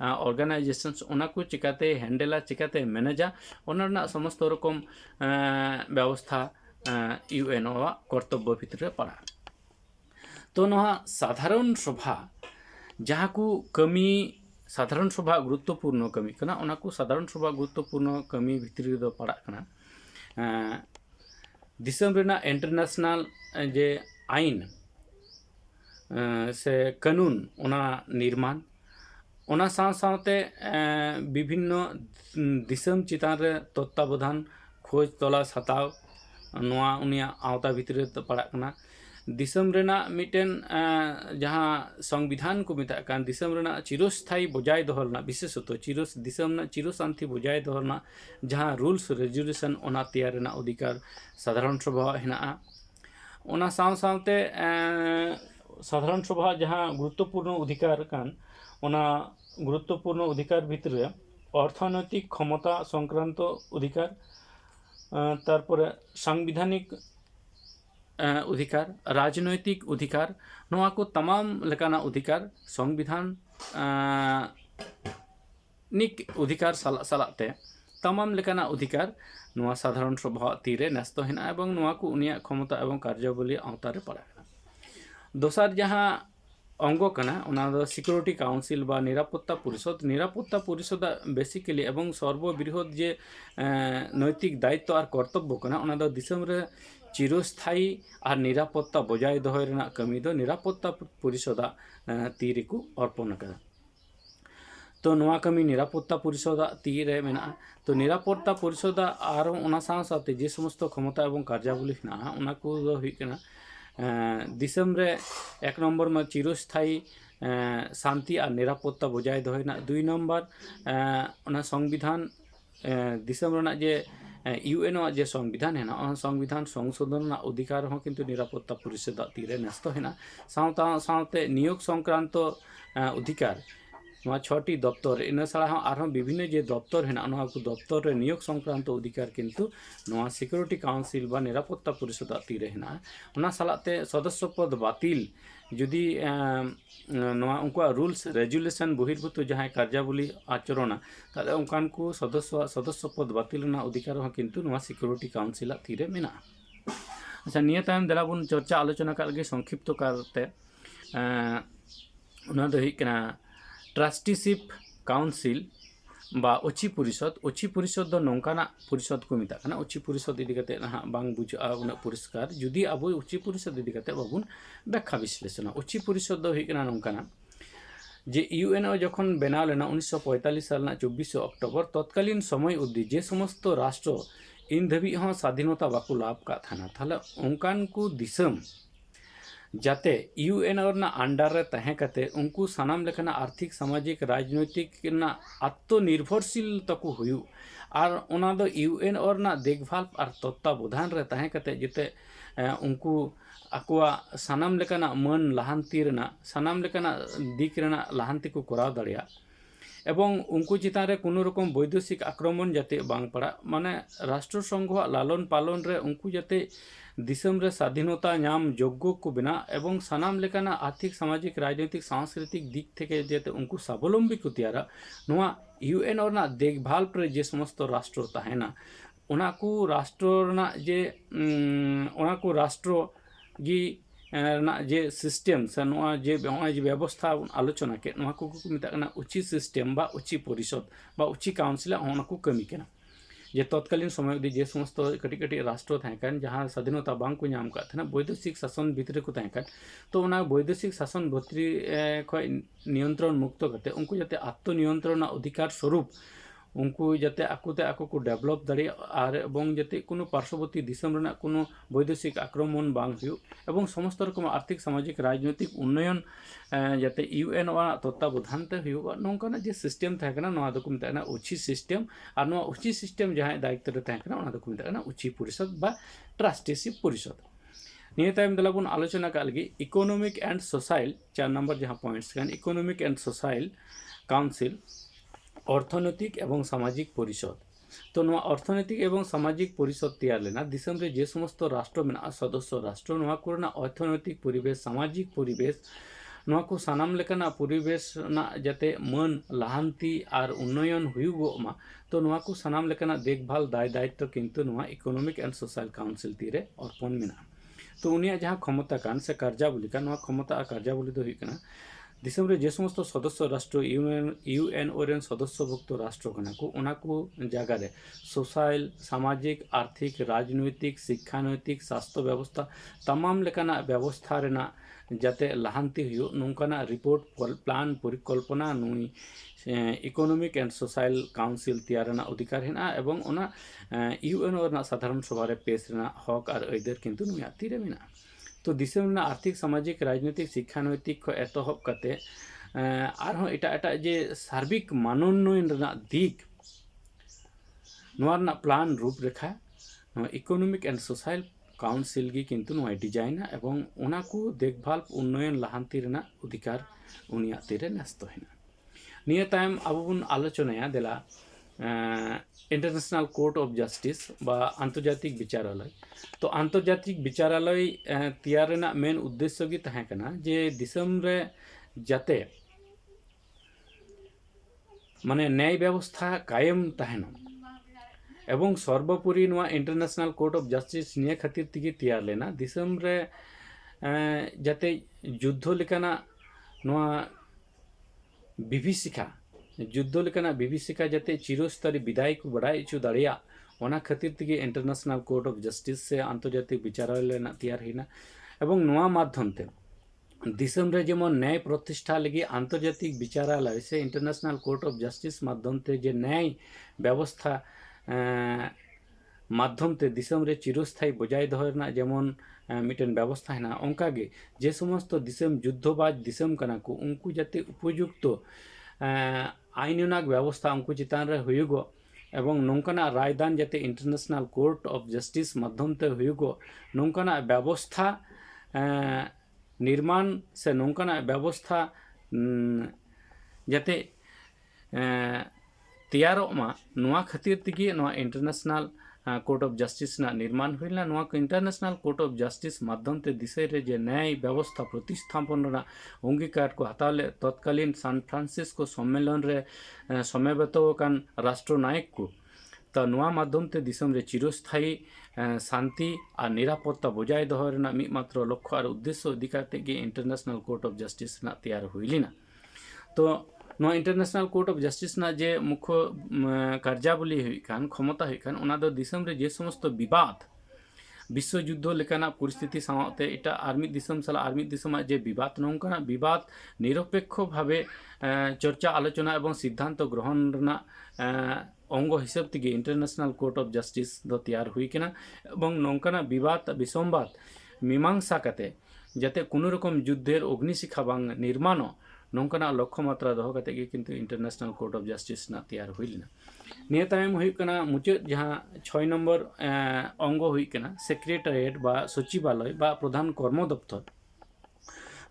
[SPEAKER 1] অফ ᱚᱱᱟ ᱠᱚ ᱪᱤᱠᱟᱹᱛᱮ ᱦᱮᱱᱰᱮᱞᱟ ᱪᱤᱠᱟᱹᱛᱮ ᱢᱮᱱᱮᱡᱟ ᱚᱱᱟ ᱨᱮᱱᱟᱜ ᱥᱚᱢᱚᱥᱛᱚ ᱨᱚᱠᱚᱢ ᱵᱮᱵᱚᱥᱛᱷᱟ ᱤᱭᱩ ᱱᱚᱣᱟ ᱠᱚᱨᱛᱚᱵᱵᱚ ᱵᱷᱤᱛᱨᱤ ᱨᱮ ᱯᱟᱲᱟᱜᱼᱟ ᱛᱚ ᱱᱚᱣᱟ ᱥᱟᱫᱷᱟᱨᱚᱱ ᱥᱚᱵᱷᱟ ᱡᱟᱦᱟᱸ ᱠᱚ ᱠᱟᱹᱢᱤ ᱥᱟᱫᱷᱟᱨᱚᱱ ᱥᱚᱵᱷᱟ ᱜᱩᱨᱩᱛᱛᱚᱯূᱨᱱᱚ ᱠᱟᱹᱢᱤ ᱠᱟᱱᱟ ᱚᱱᱟ ᱠᱚ ᱥᱟᱫᱷᱟᱨᱚᱱ ᱥᱚᱵᱷᱟ ᱜᱩᱨᱩᱛᱛᱚᱯᱩᱨᱱᱚ ᱠᱟᱹᱢᱤ ᱵᱷᱤᱛᱨᱤ ᱨᱮᱫᱚ ᱯᱟᱲᱟᱜ ᱠᱟᱱᱟ ᱫᱤᱥᱚᱢ ᱨᱮᱱᱟᱜ ᱤᱱᱴᱟᱨᱱᱮᱥᱱᱟᱞ ᱡᱮ ᱟᱹᱭᱤᱱ ᱥᱮ ᱠᱟᱹᱱᱩᱱ ᱚᱱᱟ ᱱᱤᱨᱢᱟᱱ ᱚᱱᱟ ᱥᱟᱶ ᱥᱟᱶᱛᱮ ᱵᱤᱵᱷᱤᱱᱱᱚ ᱫᱤᱥᱚᱢ ᱪᱮᱛᱟᱱ ᱨᱮ ᱛᱚᱛᱛᱟᱵᱚᱫᱷᱟᱱ ᱠᱷᱳᱡᱽ ᱛᱚᱞᱟᱥ ᱦᱟᱛᱟᱣ ᱱᱚᱣᱟ ᱩᱱᱤᱭᱟᱜ ᱟᱣᱛᱟ ᱵᱷᱤᱛᱨᱤ ᱨᱮ ᱯᱟᱲᱟᱜ ᱠᱟᱱᱟ ᱫᱤᱥᱚᱢ ᱨᱮᱱᱟᱜ ᱢᱤᱫᱴᱮᱱ ᱡᱟᱦᱟᱸ ᱥᱚᱝᱵᱤᱫᱷᱟᱱ ᱠᱚ ᱢᱮᱛᱟᱜ ᱠᱟᱱ ᱫᱤᱥᱚᱢ ᱨᱮᱱᱟᱜ ᱪᱤᱨᱚᱥᱛᱷᱟᱭᱤ ᱵᱚᱡᱟᱭ ᱫᱚᱦᱚ ᱨᱮᱱᱟᱜ ᱵᱤᱥᱮᱥᱚᱛᱚ ᱪᱤᱨᱚ ᱫᱤᱥᱚᱢ ᱨᱮᱱᱟᱜ ᱪᱤᱨᱚᱥᱟᱱᱛᱤ ᱵᱚᱡᱟᱭ ᱫᱚᱦᱚ ᱨᱮᱱᱟᱜ ᱡᱟᱦᱟᱸ ᱨᱩᱞᱥ ᱨᱮᱡᱩᱞᱮᱥᱚᱱ ᱚᱱᱟ ᱛᱮᱭᱟᱨ ᱨᱮᱱᱟᱜ ᱚᱫᱷᱤᱠᱟᱨ ᱥᱟᱫᱷᱟᱨᱚᱱ ᱥᱚᱵᱷᱟᱣᱟᱜ ᱦᱮᱱᱟᱜᱼᱟ ᱚᱱᱟ ᱥᱟᱶ ᱥᱟᱶᱛᱮ সাধারণ সভা যাহা গুরুত্বপূর্ণ অধিকার কান ওনা গুরুত্বপূর্ণ অধিকার ভিতরে অর্থনৈতিক ক্ষমতা সংক্রান্ত অধিকার ᱛᱟᱨᱯᱚᱨᱮ ᱥᱟᱝᱵᱤᱫᱷᱟᱱᱤᱠ ᱚᱫᱷᱤᱠᱟᱨ ᱨᱟᱡᱽᱱᱳᱭᱛᱤᱠ ᱚᱫᱷᱤᱠᱟᱨ ᱱᱚᱣᱟ ᱠᱚ ᱛᱟᱢᱟᱢ ᱞᱮᱠᱟᱱᱟᱜ ᱚᱫᱷᱤᱠᱟᱨ ᱥᱚᱝᱵᱤᱫᱷᱟᱱ ᱱᱤᱠ ᱚᱫᱷᱤᱠᱟর ᱥᱟᱞᱟᱜ ᱥᱟᱞᱟᱜᱛᱮ ᱛᱟᱢᱟᱢ ᱞᱮᱠᱟᱱᱟᱜ ᱚᱫᱷᱤᱠᱟᱨ ᱱᱚᱣᱟ ᱥᱟᱫᱷᱟᱨᱚᱱ ᱥᱚᱵᱷᱟᱣᱟᱜ ᱛᱤᱨᱮ ᱱᱮᱥᱛᱚ ᱦᱮᱱᱟᱜᱼᱟ ᱮᱵᱚᱝ ᱱᱚᱣᱟ ᱠᱚ ᱩᱱᱤᱭᱟᱜ ᱠᱷᱚᱢᱚᱛᱟ ᱮᱵᱚᱝ ᱠᱟᱨᱡᱟᱵᱚᱞᱤ ᱟᱣᱛᱟᱨᱮ ᱯᱟᱲᱟᱜ ᱠᱟᱱᱟ ᱫᱚᱥᱟᱨ ᱡᱟᱦᱟᱸ অঙ্গ কানা, ওনারা সিকিউরিটি কাউন্সিল বা নিরাপত্তা পরিষদ। নিরাপত্তা পরিষদ বেসিক্যালি এবং সর্ববৃহৎ যে নৈতিক দায়িত্ব আর কর্তব্য কানা, ওনারা দিশমরে চিরস্থায়ী আর নিরাপত্তা বজায় দহয় রেনা কামি দো নিরাপত্তা পরিষদ তিরেকু অর্পণ কানা। তো নয় কামি নিরাপত্তা পরিষদ তিরে মেনা। তো নিরাপত্তা পরিষদ আর সাথে যে সমস্ত ক্ষমতা এবং কার্যাবলী না, ওনাকু হইকনা ᱫᱤᱥᱚᱢ ᱨᱮ ᱮᱠ ᱱᱚᱢᱵᱚᱨ ᱢᱟ ᱪᱤᱨᱚᱥᱛᱷᱟᱭᱤ ᱥᱟᱱᱛᱤ ᱟᱨ ᱱᱤᱨᱟᱯᱚᱛᱛᱟ ᱵᱚᱡᱟᱭ ᱫᱚᱦᱚᱭ ᱨᱮᱱᱟᱜ ᱫᱩᱭ ᱱᱚᱢᱵᱚᱨ ᱚᱱᱟ ᱥᱚᱝᱵᱤᱫᱷᱟᱱ ᱫᱤᱥᱚᱢ ᱨᱮᱱᱟᱜ ᱡᱮ ইউএনও যে সংবিধান হেনা অন সংবিধান সংশোধন অধিকার হো কিন্তু নিরাপত্তা পরিষদ তীরে ন্যস্ত হেনা সাঁওতা সাঁওতে নিয়োগ সংক্রান্ত অধিকার ᱱᱚᱣᱟ ᱪᱷᱚᱴᱤ ᱫᱚᱯᱛᱚᱨ, ᱤᱱᱟᱹ ᱥᱟᱲᱟ ᱦᱚᱸ ᱟᱨᱦᱚᱸ ᱵᱤᱵᱷᱤᱱᱱᱚ ᱡᱮ ᱫᱚᱯᱛᱚᱨ ᱦᱮᱱᱟᱜᱼᱟ, ᱱᱚᱣᱟ ᱠᱚ ᱫᱚᱯᱛᱚᱨ ᱨᱮ ᱱᱤᱭᱳᱜᱽ ᱥᱚᱝᱠᱨᱟᱱᱛᱚ ᱚᱫᱷᱤᱠᱟᱨ ᱠᱤᱱᱛᱩ ᱱᱚᱣᱟ ᱥᱤᱠᱤউᱨᱤᱴᱤ ᱠᱟᱣᱩᱱᱥᱤᱞ ᱵᱟ ᱱᱤরাপত্তা পরিষদার তীরে হেনা ওনা সালাতে সদস্য পদ বাতিল যদি নয়া উনকা রুলস রেজুলেশন বহির্ভূত যাহাই কার্যাবলী আচরণা তাহলে অনকান কো সদস্য সদস্য পদ বাতিল না অধিকার হন কিন্তু নয়া সিকিউরিটি কাউন্সিল তীরে মেনা আচ্ছা নিয়ে তাইম দেলাবুন চর্চা আলোচনা কালগে সংক্ষিপ্ত কারতে ওনা দহিক না ᱴᱨᱟᱥᱴᱤᱥᱤᱯ ᱠᱟᱣᱩᱱᱥᱤᱞ ᱵᱟ ᱚᱪᱤ ᱯᱚᱨᱤᱥᱚᱫ ᱚᱪᱤ ᱯᱚᱨᱤᱥᱚᱫ ᱫᱚ ᱱᱚᱝᱠᱟᱱᱟᱜ ᱯᱚᱨᱤᱥᱚᱫ ᱠᱚ ᱢᱮᱛᱟᱜ ᱠᱟᱱᱟ ᱚᱪᱤ ᱯᱚᱨᱤᱥᱚᱫ ᱤᱫᱤ ᱠᱟᱛᱮᱫ ᱱᱟᱦᱟᱜ ᱵᱟᱝ ᱵᱩᱡᱷᱟᱹᱜᱼᱟ ᱩᱱᱟᱹᱜ ᱯᱚᱨᱤᱥᱠᱟᱨ ᱡᱩᱫᱤ ᱟᱵᱚ ᱚᱪᱤ ᱯᱚᱨᱤᱥᱚᱫ ᱤᱫᱤ ᱠᱟᱛᱮᱫ ᱵᱟᱵᱚᱱ ᱵᱮᱠᱷᱟ ᱵᱤᱥᱞᱮᱥᱚᱱᱟ ᱚᱪᱤ ᱯᱚᱨᱤᱥᱚᱫ ᱫᱚ ᱦᱩᱭᱩᱜ ᱠᱟᱱᱟ ᱱᱚᱝᱠᱟᱱᱟᱜ যে ইউএনও যখন বেনাও লেনা উনিশশো সাল না চব্বিশে অক্টোবর তৎকালীন সময় অবধি যে সমস্ত রাষ্ট্র ইন ধাবিজ স্বাধীনতা বাকু লাভ কাত থানা তাহলে অঙ্কান কু দিশম ᱡᱟᱛᱮ ᱤᱭᱩ ᱮᱱ ᱳ ᱨᱮᱱᱟᱜ ᱟᱱᱰᱟᱨ ᱨᱮ ᱛᱟᱦᱮᱸ ᱠᱟᱛᱮ ᱩᱱᱠᱩ ᱥᱟᱱᱟᱢ ᱞᱮᱠᱟᱱᱟᱜ ᱟᱨᱛᱷᱤᱠ ᱥᱟᱢᱟᱡᱤᱠ ᱨᱟᱡᱽᱱᱳᱭᱛᱤᱠ ᱨᱮᱱᱟᱜ ᱟᱛᱛᱚᱱᱤᱨᱵᱷᱚᱨᱥᱤᱞ ᱛᱟᱠᱚ ᱦᱩᱭᱩᱜ ᱟᱨ ᱚᱱᱟ ᱫᱚ ᱤᱭᱩ ᱮᱱ ᱳ ᱨᱮᱱᱟᱜ ᱫᱮᱠᱷᱵᱷᱟᱞ ᱟᱨ ᱛᱚᱛᱛᱟᱵᱚᱫᱷᱟᱱ ᱨᱮ ᱛᱟᱦᱮᱸ ᱠᱟᱛᱮ ᱡᱟᱛᱮ ᱩᱱᱠᱩ ᱟᱠᱚᱣᱟᱜ ᱥᱟᱱᱟᱢ ᱞᱮᱠᱟᱱᱟᱜ ᱢᱟᱹᱱ ᱞᱟᱦᱟᱱᱛᱤ ᱨᱮᱱᱟᱜ ᱥᱟᱱᱟᱢ ᱞᱮᱠᱟᱱᱟᱜ ᱫᱤᱠ ᱨᱮᱱᱟᱜ ᱞᱟᱦᱟᱱᱛᱤ ᱠᱚ ᱠᱚᱨᱟᱣ ᱫᱟᱲᱮᱭᱟᱜ এবং উনকু চিতান রে কোনো রকম বৈদেশিক আক্রমণ যাতে বাং পড়া মানে রাষ্ট্রসংঘ লালন পালন রে উনকু যাতে દિસમ રે સ્વાધીનતા ᱧᱟᱢ યોગ્ય ᱠᱚ ᱵᱮᱱᱟ ᱮᱵᱚᱝ ᱥᱟᱱᱟᱢ ᱞᱮᱠᱟᱱᱟᱜ ᱟᱨᱛᱷᱤᱠ ᱥᱟᱢᱟᱡᱤᱠ ᱨᱟᱡᱽᱱᱤᱛᱤᱠ ᱥᱟᱝᱥᱠᱨᱤᱛᱤᱠ ᱫᱤᱠ থেকে যাতে ᱩᱱᱠᱩ স্বাবলম্বী ᱠᱚ ᱛᱮᱭᱟᱨᱟ ᱱᱚᱣᱟ ইউএন ᱨᱮᱱᱟᱜ দেখভাল ᱯᱨᱮ ᱡᱮ ᱥᱚᱢᱚᱥᱛᱚ ᱨᱟষ্ট্ᱨ ᱛᱟᱦᱮᱱᱟ ᱚᱱᱟ ᱠᱚ ᱨᱟষ্ট্ᱨ ᱨᱮᱱᱟᱜ ᱡᱮ ᱚᱱᱟ ᱠᱚ ᱨᱟষ্ট্ᱨ ᱜᱮ ᱨᱮᱱᱟᱜ ᱡᱮ ᱥᱤᱥᱴᱮᱢ ᱥᱮ ᱱᱚᱣᱟ ᱡᱮ ᱱᱚᱜᱼᱚᱭ ᱡᱮ ᱵᱮᱵᱚᱥᱛᱷᱟ ᱵᱚᱱ ᱟᱞᱳᱪᱚᱱᱟ ᱠᱮᱫ ᱱᱚᱣᱟ ᱠᱚᱠᱚ ᱢᱮᱛᱟᱜ ᱠᱟᱱᱟ ᱩᱪᱤ ᱥᱤᱥᱴᱮᱢ ᱵᱟ ᱩᱪᱤ ᱯᱚᱨᱤᱥᱚᱫ ᱵᱟ ᱩᱪᱤ ᱠᱟᱣᱩᱱᱥᱤᱞ ᱦᱚᱸ ᱚᱱᱟ ᱠᱚ ᱠᱟᱹᱢᱤ ᱠᱟᱱᱟ যে তৎকালীন সময়াবধি যে সমস্ত কাটি কাটি রাষ্ট্র তাহেকান जहाँ স্বাধীনতা বাং কো নাম কাত না বৈদেশিক শাসন ভিতরে কো তাহেকান তো ওনা বৈদেশিক শাসন ভত্রি খয় নিয়ন্ত্রণ মুক্ত করতে উনকু যাতে আত্মনিয়ন্ত্রণ অধিকার স্বরূপ ᱩᱱᱠᱩ ᱡᱟᱛᱮ ᱟᱠᱚᱛᱮ ᱟᱠᱚ ᱠᱚ ᱰᱮᱵᱷᱞᱚᱯ ᱫᱟᱲᱮᱭᱟᱜ ᱟᱨ ᱮᱵᱚᱝ ᱡᱟᱛᱮ ᱠᱳᱱᱳ ᱯᱟᱨᱥᱚᱵᱚᱨᱛᱤ ᱫᱤᱥᱚᱢ ᱨᱮᱱᱟᱜ ᱠᱳᱱᱳ ᱵᱳᱭᱫᱮᱥᱤᱠ ᱟᱠᱨᱚᱢᱚᱱ ᱵᱟᱝ ᱦᱩᱭᱩᱜ ᱮᱵᱚᱝ ᱥᱚᱢᱚᱥᱛᱚ ᱨᱚᱠᱚᱢ ᱟᱨᱛᱷᱤᱠ ᱥᱟᱢᱟᱡᱤᱠ ᱨᱟᱡᱽᱱᱳᱭᱛᱤᱠ ᱩন্নয়ᱚᱱ ᱡᱟᱛᱮ ᱤᱭᱩ ᱮᱱ ᱳᱣᱟᱜ ᱛᱚᱛᱛᱟᱵᱚᱫᱷᱟᱱ ᱛᱮ ᱦᱩᱭᱩᱜᱼᱟ ᱱᱚᱝᱠᱟᱱᱟᱜ ᱡᱮ ᱥᱤᱥᱴᱮᱢ ᱛᱟᱦᱮᱸ ᱠᱟᱱᱟ ᱱᱚᱣᱟ ᱫᱚᱠᱚ ᱢᱮᱛᱟᱜ ᱠᱟᱱᱟ ᱩᱪᱷᱤ ᱥᱤᱥᱴᱮᱢ ᱟᱨ ᱱᱚᱣᱟ ᱩᱪᱷᱤ ᱥᱤᱥᱴᱮᱢ ᱡᱟᱦᱟᱸᱭ ᱫᱟᱭᱤᱛᱛᱚ ᱨᱮ ᱛᱟᱦᱮᱸ ᱠᱟᱱᱟ ᱚᱱᱟ ᱫᱚᱠᱚ ᱢᱮᱛᱟᱜ ᱠᱟᱱᱟ ᱩᱪᱷᱤ ᱯᱚᱨᱤᱥᱚᱫ ᱵᱟ ᱴᱨᱟᱥᱴᱤᱥᱤᱯ ᱯᱚᱨᱤᱥᱚᱫ নিয়ে তাই আমি বলব আলোচনা কাল কি ইকোনমিক অ্যান্ড সোসাইল চার নম্বর যাহা পয়েন্টস কারণ ইকোনমিক অর্থনৈতিক এবং সামাজিক পরিষদ તો નવા અર્થનૈતિક એવં સામાજિક પરિષદ તૈયાર લેના દિસંબરે જે সমস্ত রাষ্ট্র মেনা সদস্য রাষ্ট্র નવા કોરના অর্থনৈতিক পরিবেশ সামাজিক পরিবেশ ᱱᱚᱣᱟ ᱠᱚ ᱥᱟᱱᱟᱢ ᱞᱮᱠᱟᱱᱟᱜ ᱯᱚᱨᱤᱵᱮᱥ ᱨᱮᱱᱟᱜ ᱡᱟᱛᱮ ᱢᱟᱹᱱ ᱞᱟᱦᱟᱱᱛᱤ ᱟᱨ ᱩᱱᱱᱚᱭᱚᱱ ᱦᱩᱭᱩᱜᱚᱜ ᱢᱟ ᱛᱚ ᱱᱚᱣᱟ ᱠᱚ ᱥᱟᱱᱟᱢ ᱞᱮᱠᱟᱱᱟᱜ ᱫᱮᱠᱷᱵᱷᱟᱞ ᱫᱟᱭ ᱫᱟᱭᱤᱛᱛᱚ ᱠᱤᱱᱛᱩ ᱱᱚᱣᱟ ᱤᱠᱳᱱᱚᱢᱤᱠ ᱮᱱᱰ ᱥᱳᱥᱟᱞ ᱠᱟᱣᱩᱱᱥᱤᱞ ᱛᱤᱨᱮ ᱚᱨᱯᱚᱱ ᱢᱮᱱᱟᱜᱼᱟ ᱛᱚ ᱩᱱᱤᱭᱟᱜ ᱡᱟᱦᱟᱸ ᱠᱷᱚᱢᱚᱛᱟ ᱠᱟᱱ ᱥᱮ ᱠᱟᱨᱡᱟᱵᱚᱞᱤ ᱠᱟᱱ ᱱᱚᱣᱟ ᱠᱷᱚᱢᱚᱛᱟ ᱟᱨ ᱠᱟᱨᱡᱟᱵᱚᱞᱤ ᱫᱚ ᱦᱩᱭᱩᱜ ᱠᱟᱱᱟ ᱫᱤᱥᱚᱢ ᱨᱮ ᱡᱮ ᱥᱚᱢᱚᱥᱛᱚ ᱥᱚᱫᱚᱥᱥᱚ ᱨᱟᱥᱴᱨᱚ ᱤᱭᱩᱮᱱ ᱤᱭᱩᱮᱱ ᱳ ᱨᱮᱱ ᱥᱚᱫᱚᱥᱥᱚ ᱵᱷᱩᱠᱛᱚ ᱨᱟᱥᱴᱨᱚ ᱠᱟᱱᱟ ᱠᱚ ᱚᱱᱟ ᱠᱚ ᱡᱟᱭᱜᱟ ᱨᱮ ᱥᱳᱥᱟᱭᱟᱞ ᱥᱟᱢᱟᱡᱤᱠ ᱟᱨᱛᱷᱤᱠ ᱨᱟᱡᱽᱱᱳᱭᱛᱤᱠ ᱥᱤᱠᱠᱷᱟᱱᱳᱭᱛᱤᱠ ᱥᱟᱥᱛᱷᱚ ᱵᱮᱵᱚᱥᱛᱷᱟ ᱛᱟᱢᱟᱢ ᱞᱮᱠᱟᱱᱟᱜ ᱵᱮᱵᱚᱥᱛᱷᱟ ᱨᱮᱱᱟᱜ যাতে লাহান্তি ᱦᱩᱭᱩᱜ ᱱᱚᱝᱠᱟᱱᱟᱜ ᱨᱤᱯᱳর্ᱴ ᱯᱞᱟᱱ ᱯᱚᱨᱤᱠᱚᱞᱯᱚᱱᱟ ᱱᱩᱭ ইকোনমিক অ্যান্ড সোশ্যাল কাউন্সিল তৈয়ার রেনা অধিকার হেনা এবং ওনা ইউএনও রেনা সাধারণ সভা রে পেশ রেনা হক আর আইদার কিন্তু নুই আতিরে মেনা ᱛᱚ ᱫᱤᱥᱚᱢ ᱨᱮᱱᱟᱜ ᱟᱨᱛᱷᱤᱠ ᱥᱟᱢᱟᱡᱤᱠ ᱨᱟᱡᱽᱱᱤᱛᱤᱠ ᱥᱤᱠᱠᱷᱟᱱᱳᱭᱛᱤᱠ ᱠᱷᱚᱱ ᱮᱛᱚᱦᱚᱵ ᱠᱟᱛᱮ ᱟᱨᱦᱚᱸ ᱮᱴᱟᱜ ᱮᱴᱟᱜ ᱡᱮ ᱥᱟর্ᱵᱤᱠ ᱢᱟᱱᱳᱱᱱᱚᱭᱚᱱ ᱨᱮᱱᱟᱜ ᱫᱤᱠ ᱱᱚᱣᱟ ᱨᱮᱱᱟᱜ ᱯᱞᱟᱱ ᱨᱩᱯᱨᱮᱠᱷᱟ ᱱᱚᱣᱟ ᱤᱠᱳᱱᱚᱢᱤᱠ ᱮন্ᱰ ᱥᱳᱥᱟᱭᱟᱞ কাউন্সিল গি কিন্তু নয় ডিজাইনা এবং ওনাকু দেখভাল উন্নয়ন লাহান্তি রেনা অধিকার উনি আতিরে ন্যস্ত হেনা নিয়ে তাইম আবু বুন আলোচনায়া দেলা ইন্টারন্যাশনাল কোর্ট অফ জাস্টিস বা আন্তর্জাতিক বিচারালয়। তো আন্তর্জাতিক বিচারালয় তিয়ার মেন উদ্দেশ্য কি তাহে যে দিশম যাতে মানে ন্যায় ব্যবস্থা কায়েম তাহেন এবং সর্বোপরি নোয়া ইন্টারন্যাশনাল কোর্ট অফ জাস্টিস নিয়ে খাতির থেকে তিয়ার লেনা দিশমরে যাতে যুদ্ধ লেখানা বিভীষিকা ᱡᱩᱫᱽᱫᱚ ᱞᱮᱠᱟᱱᱟᱜ ᱵᱤᱵᱤᱥᱤᱠᱟ ᱡᱟᱛᱮ ᱪᱤᱨᱚᱥᱛᱟᱨᱤ ᱵᱤᱫᱟᱭ ᱠᱚ ᱵᱟᱰᱟᱭ ᱦᱚᱪᱚ ᱫᱟᱲᱮᱭᱟᱜ ᱚᱱᱟ ᱠᱷᱟᱹᱛᱤᱨ ᱛᱮᱜᱮ ᱤᱱᱴᱟᱨᱱᱮᱥᱱᱟᱞ ᱠᱳᱨᱴ ᱚᱯᱷ ᱡᱟᱥᱴᱤᱥ ᱥᱮ ᱟন্তর্জাতিক ᱵᱤᱪᱟᱨᱟᱞᱚᱭ ᱨᱮᱱᱟᱜ ᱛᱮᱭᱟᱨ ᱦᱩᱭᱱᱟ ᱮᱵᱚᱝ ᱱᱚᱣᱟ ᱢᱟᱫᱽᱫᱷᱚᱢ ᱛᱮ ᱫᱤᱥᱚᱢ ᱨᱮ ᱡᱮᱢᱚᱱ ন্যায় প্রতিষ্ঠা লাগি আন্তর্জাতিক বিচারালয় সে ইন্টারন্যাশনাল কোর্ট অফ জাস্টিস মাধ্যম তে যে ন্যায় ব্যবস্থা মাধ্যম তে দিশম রে চিরস্থায়ী বজায় ধরনা যেমন মিটেন ব্যবস্থা হেনা অঙ্কাগে যে সমস্ত দিশম যুদ্ধবাজ দিশম কানা কো উনকু যাতে উপযুক্ত ᱟᱭᱤᱱᱟᱜ ᱵᱮᱵᱚᱥᱛᱷᱟ ᱩᱱᱠᱩ ᱪᱮᱛᱟᱱ ᱨᱮ ᱦᱩᱭᱩᱜᱚᱜ ᱮᱵᱚᱝ ᱱᱚᱝᱠᱟᱱᱟᱜ ᱨᱟᱭᱫᱟᱱ ᱡᱟᱛᱮ ᱤᱱᱴᱟᱨᱱᱮᱥᱱᱟᱞ ᱠᱳᱨᱴ ᱚᱯᱷ ᱡᱟᱥᱴᱤᱥ ᱢᱟᱫᱽᱫᱷᱚᱢ ᱛᱮ ᱦᱩᱭᱩᱜᱚᱜ ᱱᱚᱝᱠᱟᱱᱟᱜ ᱵᱮᱵᱚᱥᱛᱷᱟ ᱱᱤᱨᱢᱟᱱ ᱥᱮ ᱱᱚᱝᱠᱟᱱᱟᱜ ᱵᱮᱵᱚᱥᱛᱷᱟ ᱡᱟᱛᱮ ᱛᱮᱭᱟᱨᱚᱜ ᱢᱟ ᱱᱚᱣᱟ ᱠᱷᱟᱹᱛᱤᱨ ᱛᱮᱜᱮ ᱱᱚᱣᱟ ᱤᱱᱴᱟᱨᱱᱮᱥᱱᱟᱞ কোর্ট કોર્ટ ઓફ না નિર્માણ હોઈલા નોવા ઇન્ટરનેશનલ કોર્ટ ઓફ જસ્ટિસ માધ્યમતે દિશેરે જે ન્યાય વ્યવસ્થા પ્રતિસ્થાપનના অঙ্গীকারকে। হাতালে তৎকালীন সান ফ্রান্সিসকো সম্মেলনরে সমবেত কান রাষ্ট্রনায়ককে তা নোয়া মাধ্যমতে দিশমরে চিরস্থায়ী শান্তি আর নিরাপত্তা বজায় দহর মিমাত্র লক্ষ্য আর উদ্দেশ্য অধিকার থেকে ইন্টারন্যাশনাল কোর্ট অফ জাস্টিস না, তৈয়ার হইলি না। তো ᱱᱚᱣᱟ ᱤᱱᱴᱟᱨᱱᱮᱥᱱᱟᱞ ᱠᱳᱨᱴ ᱚᱯ ᱡᱟᱥᱴᱤᱥ ᱨᱮᱱᱟᱜ ᱡᱮ ᱢᱩᱠᱷᱚ ᱠᱟᱨᱡᱟᱵᱚᱞᱤ ᱦᱩᱭᱩᱜ ᱠᱟᱱ ᱠᱷᱚᱢᱚᱛᱟ ᱦᱩᱭᱩᱜ ᱠᱟᱱ ᱚᱱᱟ ᱫᱚ ᱫᱤᱥᱚᱢ ᱨᱮ ᱡᱮ ᱥᱚᱢᱚᱥᱛᱚ ᱵᱤᱵᱟᱫ ᱵᱤᱥᱥᱚ ᱡᱩᱫᱽᱫᱷᱚ ᱞᱮᱠᱟᱱᱟᱜ ᱯᱚᱨᱤᱥᱛᱷᱤᱛᱤ ᱥᱟᱶᱛᱮ ᱮᱴᱟᱜ ᱟᱨ ᱢᱤᱫ ᱫᱤᱥᱚᱢ ᱥᱟᱞᱟᱜ ᱟᱨ ᱢᱤᱫ ᱫᱤᱥᱚᱢᱟᱜ ᱡᱮ ᱵᱤᱵᱟᱫ ᱱᱚᱝᱠᱟᱱᱟᱜ ᱵᱤᱵᱟᱫ ᱱᱤᱨᱚᱯᱮᱠᱠᱷᱚ ᱵᱷᱟᱵᱮ ᱪᱚᱨᱪᱟ ᱟᱞᱳᱪᱚᱱᱟ ᱮᱵᱚᱝ সিদ্ধান্ত গ্রহণ ᱨᱮᱱᱟᱜ অঙ্গ হিসেব থেকে ইন্টারন্যাশনাল কোর্ট অফ জাস্টিস দো তৈয়ার হুই কেনা এবং নৌকানা বিবাদ বিসম্বাদ মীমাংসা কাতে যাতে কোনো রকম যুদ্ধের অগ্নিশিখা বাং নির্মাণ ᱱᱚᱝᱠᱟᱱᱟᱜ ᱞᱚᱠᱠᱷᱚ ᱢᱟᱛᱨᱟ ᱫᱚᱦᱚ ᱠᱟᱛᱮ ᱜᱮ ᱠᱤᱱᱛᱩ ᱤᱱᱴᱟᱨᱱᱮᱥᱱᱟᱞ ᱠᱳᱨᱴ ᱚᱯᱷ ᱡᱟᱥᱴᱤᱥ ᱨᱮᱱᱟᱜ ᱛᱮᱭᱟᱨ ᱦᱩᱭ ᱞᱮᱱᱟ ᱱᱤᱭᱟᱹ ᱛᱟᱭᱚᱢ ᱦᱩᱭᱩᱜ ᱠᱟᱱᱟ ᱢᱩᱪᱟᱹᱫ ᱡᱟᱦᱟᱸ ᱪᱷᱚᱭ ᱱᱚᱢᱵᱚᱨ ᱚᱝᱜᱚ ᱦᱩᱭ ᱠᱟᱱᱟ ᱥᱮᱠᱨᱮᱴᱟᱨᱤᱭᱮᱴ ᱵᱟ ᱥᱚᱪᱤᱵᱟᱞᱚᱭ ᱵᱟ ᱯᱨᱚᱫᱷᱟᱱ ᱠᱚᱨᱢᱚ ᱫᱚᱯᱛᱚᱨ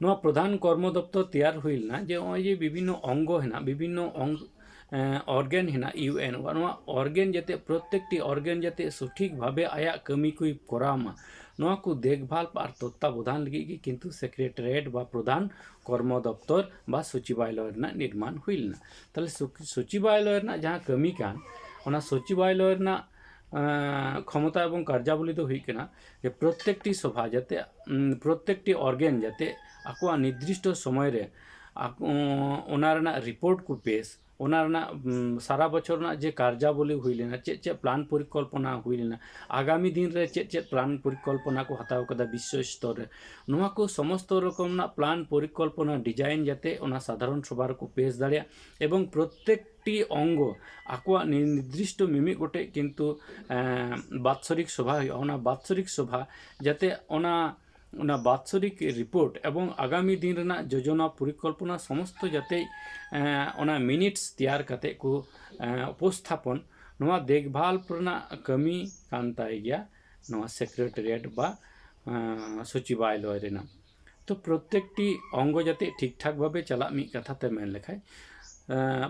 [SPEAKER 1] ᱱᱚᱣᱟ ᱯᱨᱚᱫᱷᱟᱱ ᱠᱚᱨᱢᱚ দপ্তর তৈরি হয়ে না যে নয় যে বিভিন্ন অঙ্গ হেনা বিভিন্ন অঙ্গ অর্গেন হেনা ইউএন নওয়া অর্গেন যাতে প্রত্যেকটি অর্গেন যাতে সঠিকভাবে আয়া কামি কই করামা ᱱᱚᱣᱟ ᱠᱚ ᱫᱮᱠᱷᱵᱷᱟᱞ ᱟᱨ ᱛᱚᱛᱛᱟᱵᱚᱫᱷᱟᱱ ᱞᱟᱹᱜᱤᱫ ᱜᱮ ᱠᱤᱱᱛᱩ ᱥᱮᱠᱨᱮᱴᱟᱨᱤᱭᱮᱴ ᱵᱟ ᱯᱨᱚᱫᱷᱟᱱ ᱠᱚᱨᱢᱚ ᱫᱚᱯᱛᱚᱨ ᱵᱟ ᱥᱚᱪᱤᱵᱟᱞᱚᱭ ᱨᱮᱱᱟᱜ ᱱᱤᱨᱢᱟᱱ ᱦᱩᱭ ᱞᱮᱱᱟ ᱛᱟᱦᱞᱮ ᱥᱚᱪᱤᱵᱟᱞᱚᱭ ᱨᱮᱱᱟᱜ ᱡᱟᱦᱟᱸ ᱠᱟᱹᱢᱤ ᱠᱟᱱ ᱚᱱᱟ ᱥᱚᱪᱤᱵᱟᱞᱚᱭ ᱨᱮᱱᱟᱜ ᱠᱷᱚᱢᱚᱛᱟ ᱮᱵᱚᱝ ᱠᱟᱨᱡᱟᱵᱚᱞᱤ ক্ষমতা এবং কার্যাবলী তো হয়ে যে প্রত্যেকটি সভা যাতে প্রত্যেকটি অর্গেন যাতে আকোয়া নির্দিষ্ট ᱚᱱᱟ ᱨᱮᱱᱟᱜ ᱨᱤᱯᱳᱨᱴ ᱠᱚ ᱯᱮᱥ ઓનારના સારા બચોરના જે કાર્યાવલી હુઈલેના ચેત ચેત પ્લાન પરિકલ્પના હુઈલેના આગામી દિનરે ચેત ચેત પ્લાન પરિકલ્પના કો હતાવ કદા વિશ્વ સ્તરે નોવા કો સમસ્ત રકમના પ્લાન પરિકલ્પના ડિઝાઇન જાતે ઓના સાધારણ સભાર કો પેશ દાળિયા એવં প্রত্যেক একটি অঙ্গ আকুয়া নির্দিষ্ট মিমি গোটে কিন্তু বাৎসরিক শোভা হয় অনা বাৎসরিক শোভা যাতে অনা ᱚᱱᱟ ᱵᱟᱛᱥᱚᱨᱤᱠ ᱨᱤᱯᱳᱨᱴ ᱮᱵᱚᱝ ᱟᱜᱟᱢᱤ ᱫᱤᱱ ᱨᱮᱱᱟᱜ ᱡᱳᱡᱚᱱᱟ ᱯᱚᱨᱤᱠᱚᱞᱯᱚᱱᱟ ᱥᱚᱢᱚᱥᱛᱚ ᱡᱟᱛᱮ ᱚᱱᱟ ᱢᱤᱱᱤᱴᱥ ᱛᱮᱭᱟᱨ ᱠᱟᱛᱮ ᱠᱚ ᱩᱯᱚᱥᱛᱷᱟᱯᱚᱱ ᱱᱚᱣᱟ ᱫᱮᱠᱷᱵᱷᱟᱞ ᱨᱮᱱᱟᱜ ᱠᱟᱹᱢᱤ ᱠᱟᱱ ᱛᱟᱭ ᱜᱮᱭᱟ ᱱᱚᱣᱟ ᱥᱮᱠᱨᱮᱴᱟরিয়েট বা সচিবালয় রেনা তো প্রত্যেকটি অঙ্গ যাতে ঠিকঠাকভাবে চালাক মিট কথাতে মেন লেখায়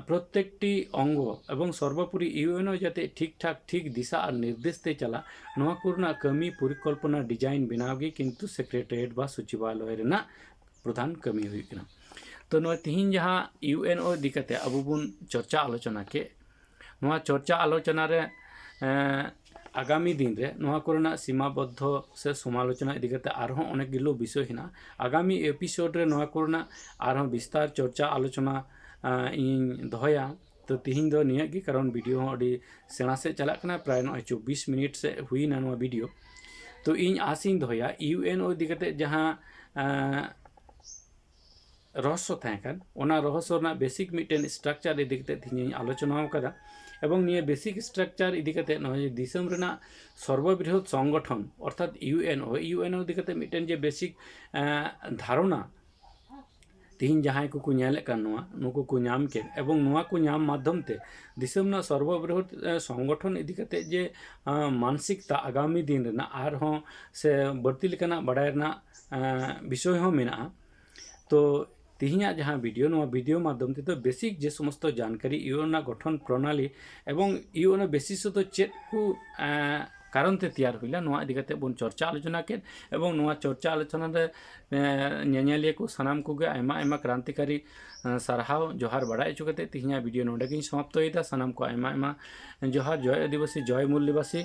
[SPEAKER 1] প্রত্যেকটি অঙ্গ এবং সর্বোপরি ইউএনও যাতে ঠিকঠাক ঠিক দিশা আর নির্দেশ দিয়ে চালা নোয়া করুনা কমি পরিকল্পনা ডিজাইন বানাওগে কিন্তু সেক্রেটারিয়েট বা সচিবালয় রেনা প্রধান কমি হয়ে তো নয় তিহিন যাহা ইউএনও দিকাতে আবুবুন চর্চা আলোচনা কে নয় চর্চা আলোচনা রে আগামী দিন রে নোয়া করোনা সীমাবদ্ধ সে সমালোচনা ইদিকে আরও অনেকগুলো বিষয় হেনা। আগামী এপিসোড রে নোয়া করোনা আরও বিস্তার চর্চা আলোচনা ᱤᱧ ᱫᱚᱦᱚᱭᱟ ᱛᱚ ᱛᱤᱦᱤᱧ ᱫᱚ ᱱᱤᱭᱟᱹ ᱜᱮ ᱠᱟᱨᱚᱱ ᱵᱷᱤᱰᱤᱭᱳ ᱦᱚᱸ ᱟᱹᱰᱤ ᱥᱮᱬᱟ ᱥᱮᱫ ᱪᱟᱞᱟᱜ ᱠᱟᱱᱟ ᱯᱨᱟᱭ ᱱᱚᱜᱼᱚᱭ ᱪᱚᱵᱽᱵᱤᱥ ᱢᱤᱱᱤᱴ ᱥᱮᱫ ᱦᱩᱭᱱᱟ ᱱᱚᱣᱟ ᱵᱷᱤᱰᱤᱭᱳ ᱛᱚ ᱤᱧ ᱟᱥᱤᱧ ᱫᱚᱦᱚᱭᱟ ᱤᱭᱩ ᱮᱱ ও ᱤᱫᱤ ᱠᱟᱛᱮᱫ ᱡᱟᱦᱟᱸ রহস্য থাকেন কান ওনা রহস্য রনা বেসিক মিটেন স্ট্রাকচার ইদি কাতে তিনি আলোচনা আকাদা এবং নিয়ে বেসিক স্ট্রাকচার ইদি কাতে ᱥᱚᱝᱜᱚᱴᱷᱚᱱ ᱚᱨᱛᱷᱟᱛ ᱤᱭᱩ ᱮᱱ সংগঠন ᱤᱭᱩ ᱮᱱ ইউএনও ᱤᱫᱤ ᱠᱟᱛᱮᱫ ᱢᱤᱫᱴᱮᱱ ᱡᱮ ᱵᱮᱥᱤᱠ ᱫᱷᱟᱨᱚᱱᱟ ᱛᱤᱦᱤᱧ ᱡᱟᱦᱟᱸᱭ ᱠᱚᱠᱚ ᱧᱮᱞᱮᱫ ᱠᱟᱱ ᱱᱚᱣᱟ ᱱᱩᱠᱩ ᱠᱚ ᱧᱟᱢ ᱠᱮᱫ ᱮᱵᱚᱝ ᱱᱚᱣᱟ ᱠᱚ ᱧᱟᱢ ᱢᱟᱫᱽᱫᱷᱚᱢ ᱛᱮ ᱫᱤᱥᱚᱢ ᱨᱮᱱᱟᱜ ᱥᱚᱨᱵᱚᱵᱨᱤᱦᱚᱛ ᱥᱚᱝᱜᱚᱴᱷᱚᱱ ᱤᱫᱤ ᱠᱟᱛᱮᱫ ᱡᱮ ᱢᱟᱱᱥᱤᱠᱛᱟ ᱟᱜᱟᱢᱤ ᱫᱤᱱ ᱨᱮᱱᱟᱜ ᱟᱨᱦᱚᱸ ᱥᱮ ᱵᱟᱹᱲᱛᱤ ᱞᱮᱠᱟᱱᱟᱜ ᱵᱟᱰᱟᱭ ᱨᱮᱱᱟᱜ ᱵᱤᱥᱚᱭ ᱦᱚᱸ ᱢᱮᱱᱟᱜᱼᱟ ᱛᱚ তিহিনা যাহা ভিডিও নোয়া ভিডিও মাধ্যম ᱵᱮᱥᱤᱠ ᱡᱮ ᱥᱚᱢᱚᱥᱛᱚ ᱡᱟᱱᱠᱟᱨᱤ সমস্ত ᱨᱮᱱᱟᱜ ᱜᱚᱴᱷᱚᱱ ᱯᱨᱚᱱᱟᱞᱤ ᱮᱵᱚᱝ ᱤᱭᱩ ᱚᱱᱟ বেসিস ᱫᱚ ᱪᱮᱫ ᱠᱚ ᱠᱟᱨᱚᱱᱛᱮ ᱛᱮᱭᱟᱨ ᱦᱩᱭᱞᱟ ᱱᱚᱣᱟ ᱤᱫᱤ ᱠᱟᱛᱮ ᱵᱚᱱ ᱪᱚᱨᱪᱟ ᱟᱞᱳᱪᱚᱱᱟ ᱠᱮᱫ ᱮᱵᱚᱝ ᱱᱚᱣᱟ ᱪᱚᱨᱪᱟ ᱟᱞᱳᱪᱚᱱᱟ ᱨᱮ ᱧᱮᱧᱮᱞᱤᱭᱟᱹ ᱠᱚ ᱥᱟᱱᱟᱢ ᱠᱚᱜᱮ ᱟᱭᱢᱟ ᱟᱭᱢᱟ ᱠᱨᱟᱱᱛᱤᱠᱟᱨᱤ ᱥᱟᱨᱦᱟᱣ ᱡᱚᱦᱟᱨ ᱵᱟᱲᱟᱭ ᱦᱚᱪᱚ ᱠᱟᱛᱮ ᱛᱮᱦᱮᱧᱟᱜ ᱵᱷᱤᱰᱤᱭᱳ ᱱᱚᱰᱮ ᱜᱤᱧ ᱥᱚᱢᱟᱯᱛᱚᱭᱮᱫᱟ ᱥᱟᱱᱟᱢ ᱠᱚ ᱟᱭᱢᱟ ᱟᱭᱢᱟ ᱡᱚᱦᱟᱨ ᱡᱚᱭ ᱟᱹᱫᱤᱵᱟᱹᱥᱤ ᱡᱚᱭ ᱢᱩᱞᱞᱤᱵᱟᱹᱥᱤ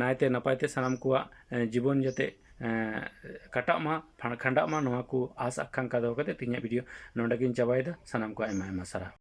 [SPEAKER 1] ᱱᱟᱭᱛᱮ ᱱᱟᱯᱟᱭᱛᱮ ᱥᱟᱱᱟᱢ ᱠᱚᱣᱟᱜ ᱡᱤᱵᱚᱱ ᱡᱟᱛᱮ ᱠᱟᱴᱟᱜ ᱢᱟ ᱠᱷᱟᱸᱰᱟᱜ ᱢᱟ ᱱᱚᱣᱟ ᱠᱚ ᱟᱥ ᱟᱠᱟᱝᱠᱟ ᱫᱚᱦᱚ ᱠᱟᱛᱮ ᱛᱮᱦᱮᱧᱟᱜ ᱵᱷᱤᱰᱤᱭᱳ ᱱᱚᱰᱮ ᱜᱤᱧ ᱪᱟᱵᱟᱭᱮᱫᱟ ᱥᱟᱱᱟᱢ ᱠᱚ ᱟᱭᱢᱟ ᱟᱭᱢᱟ ᱥᱟᱨᱦᱟᱣ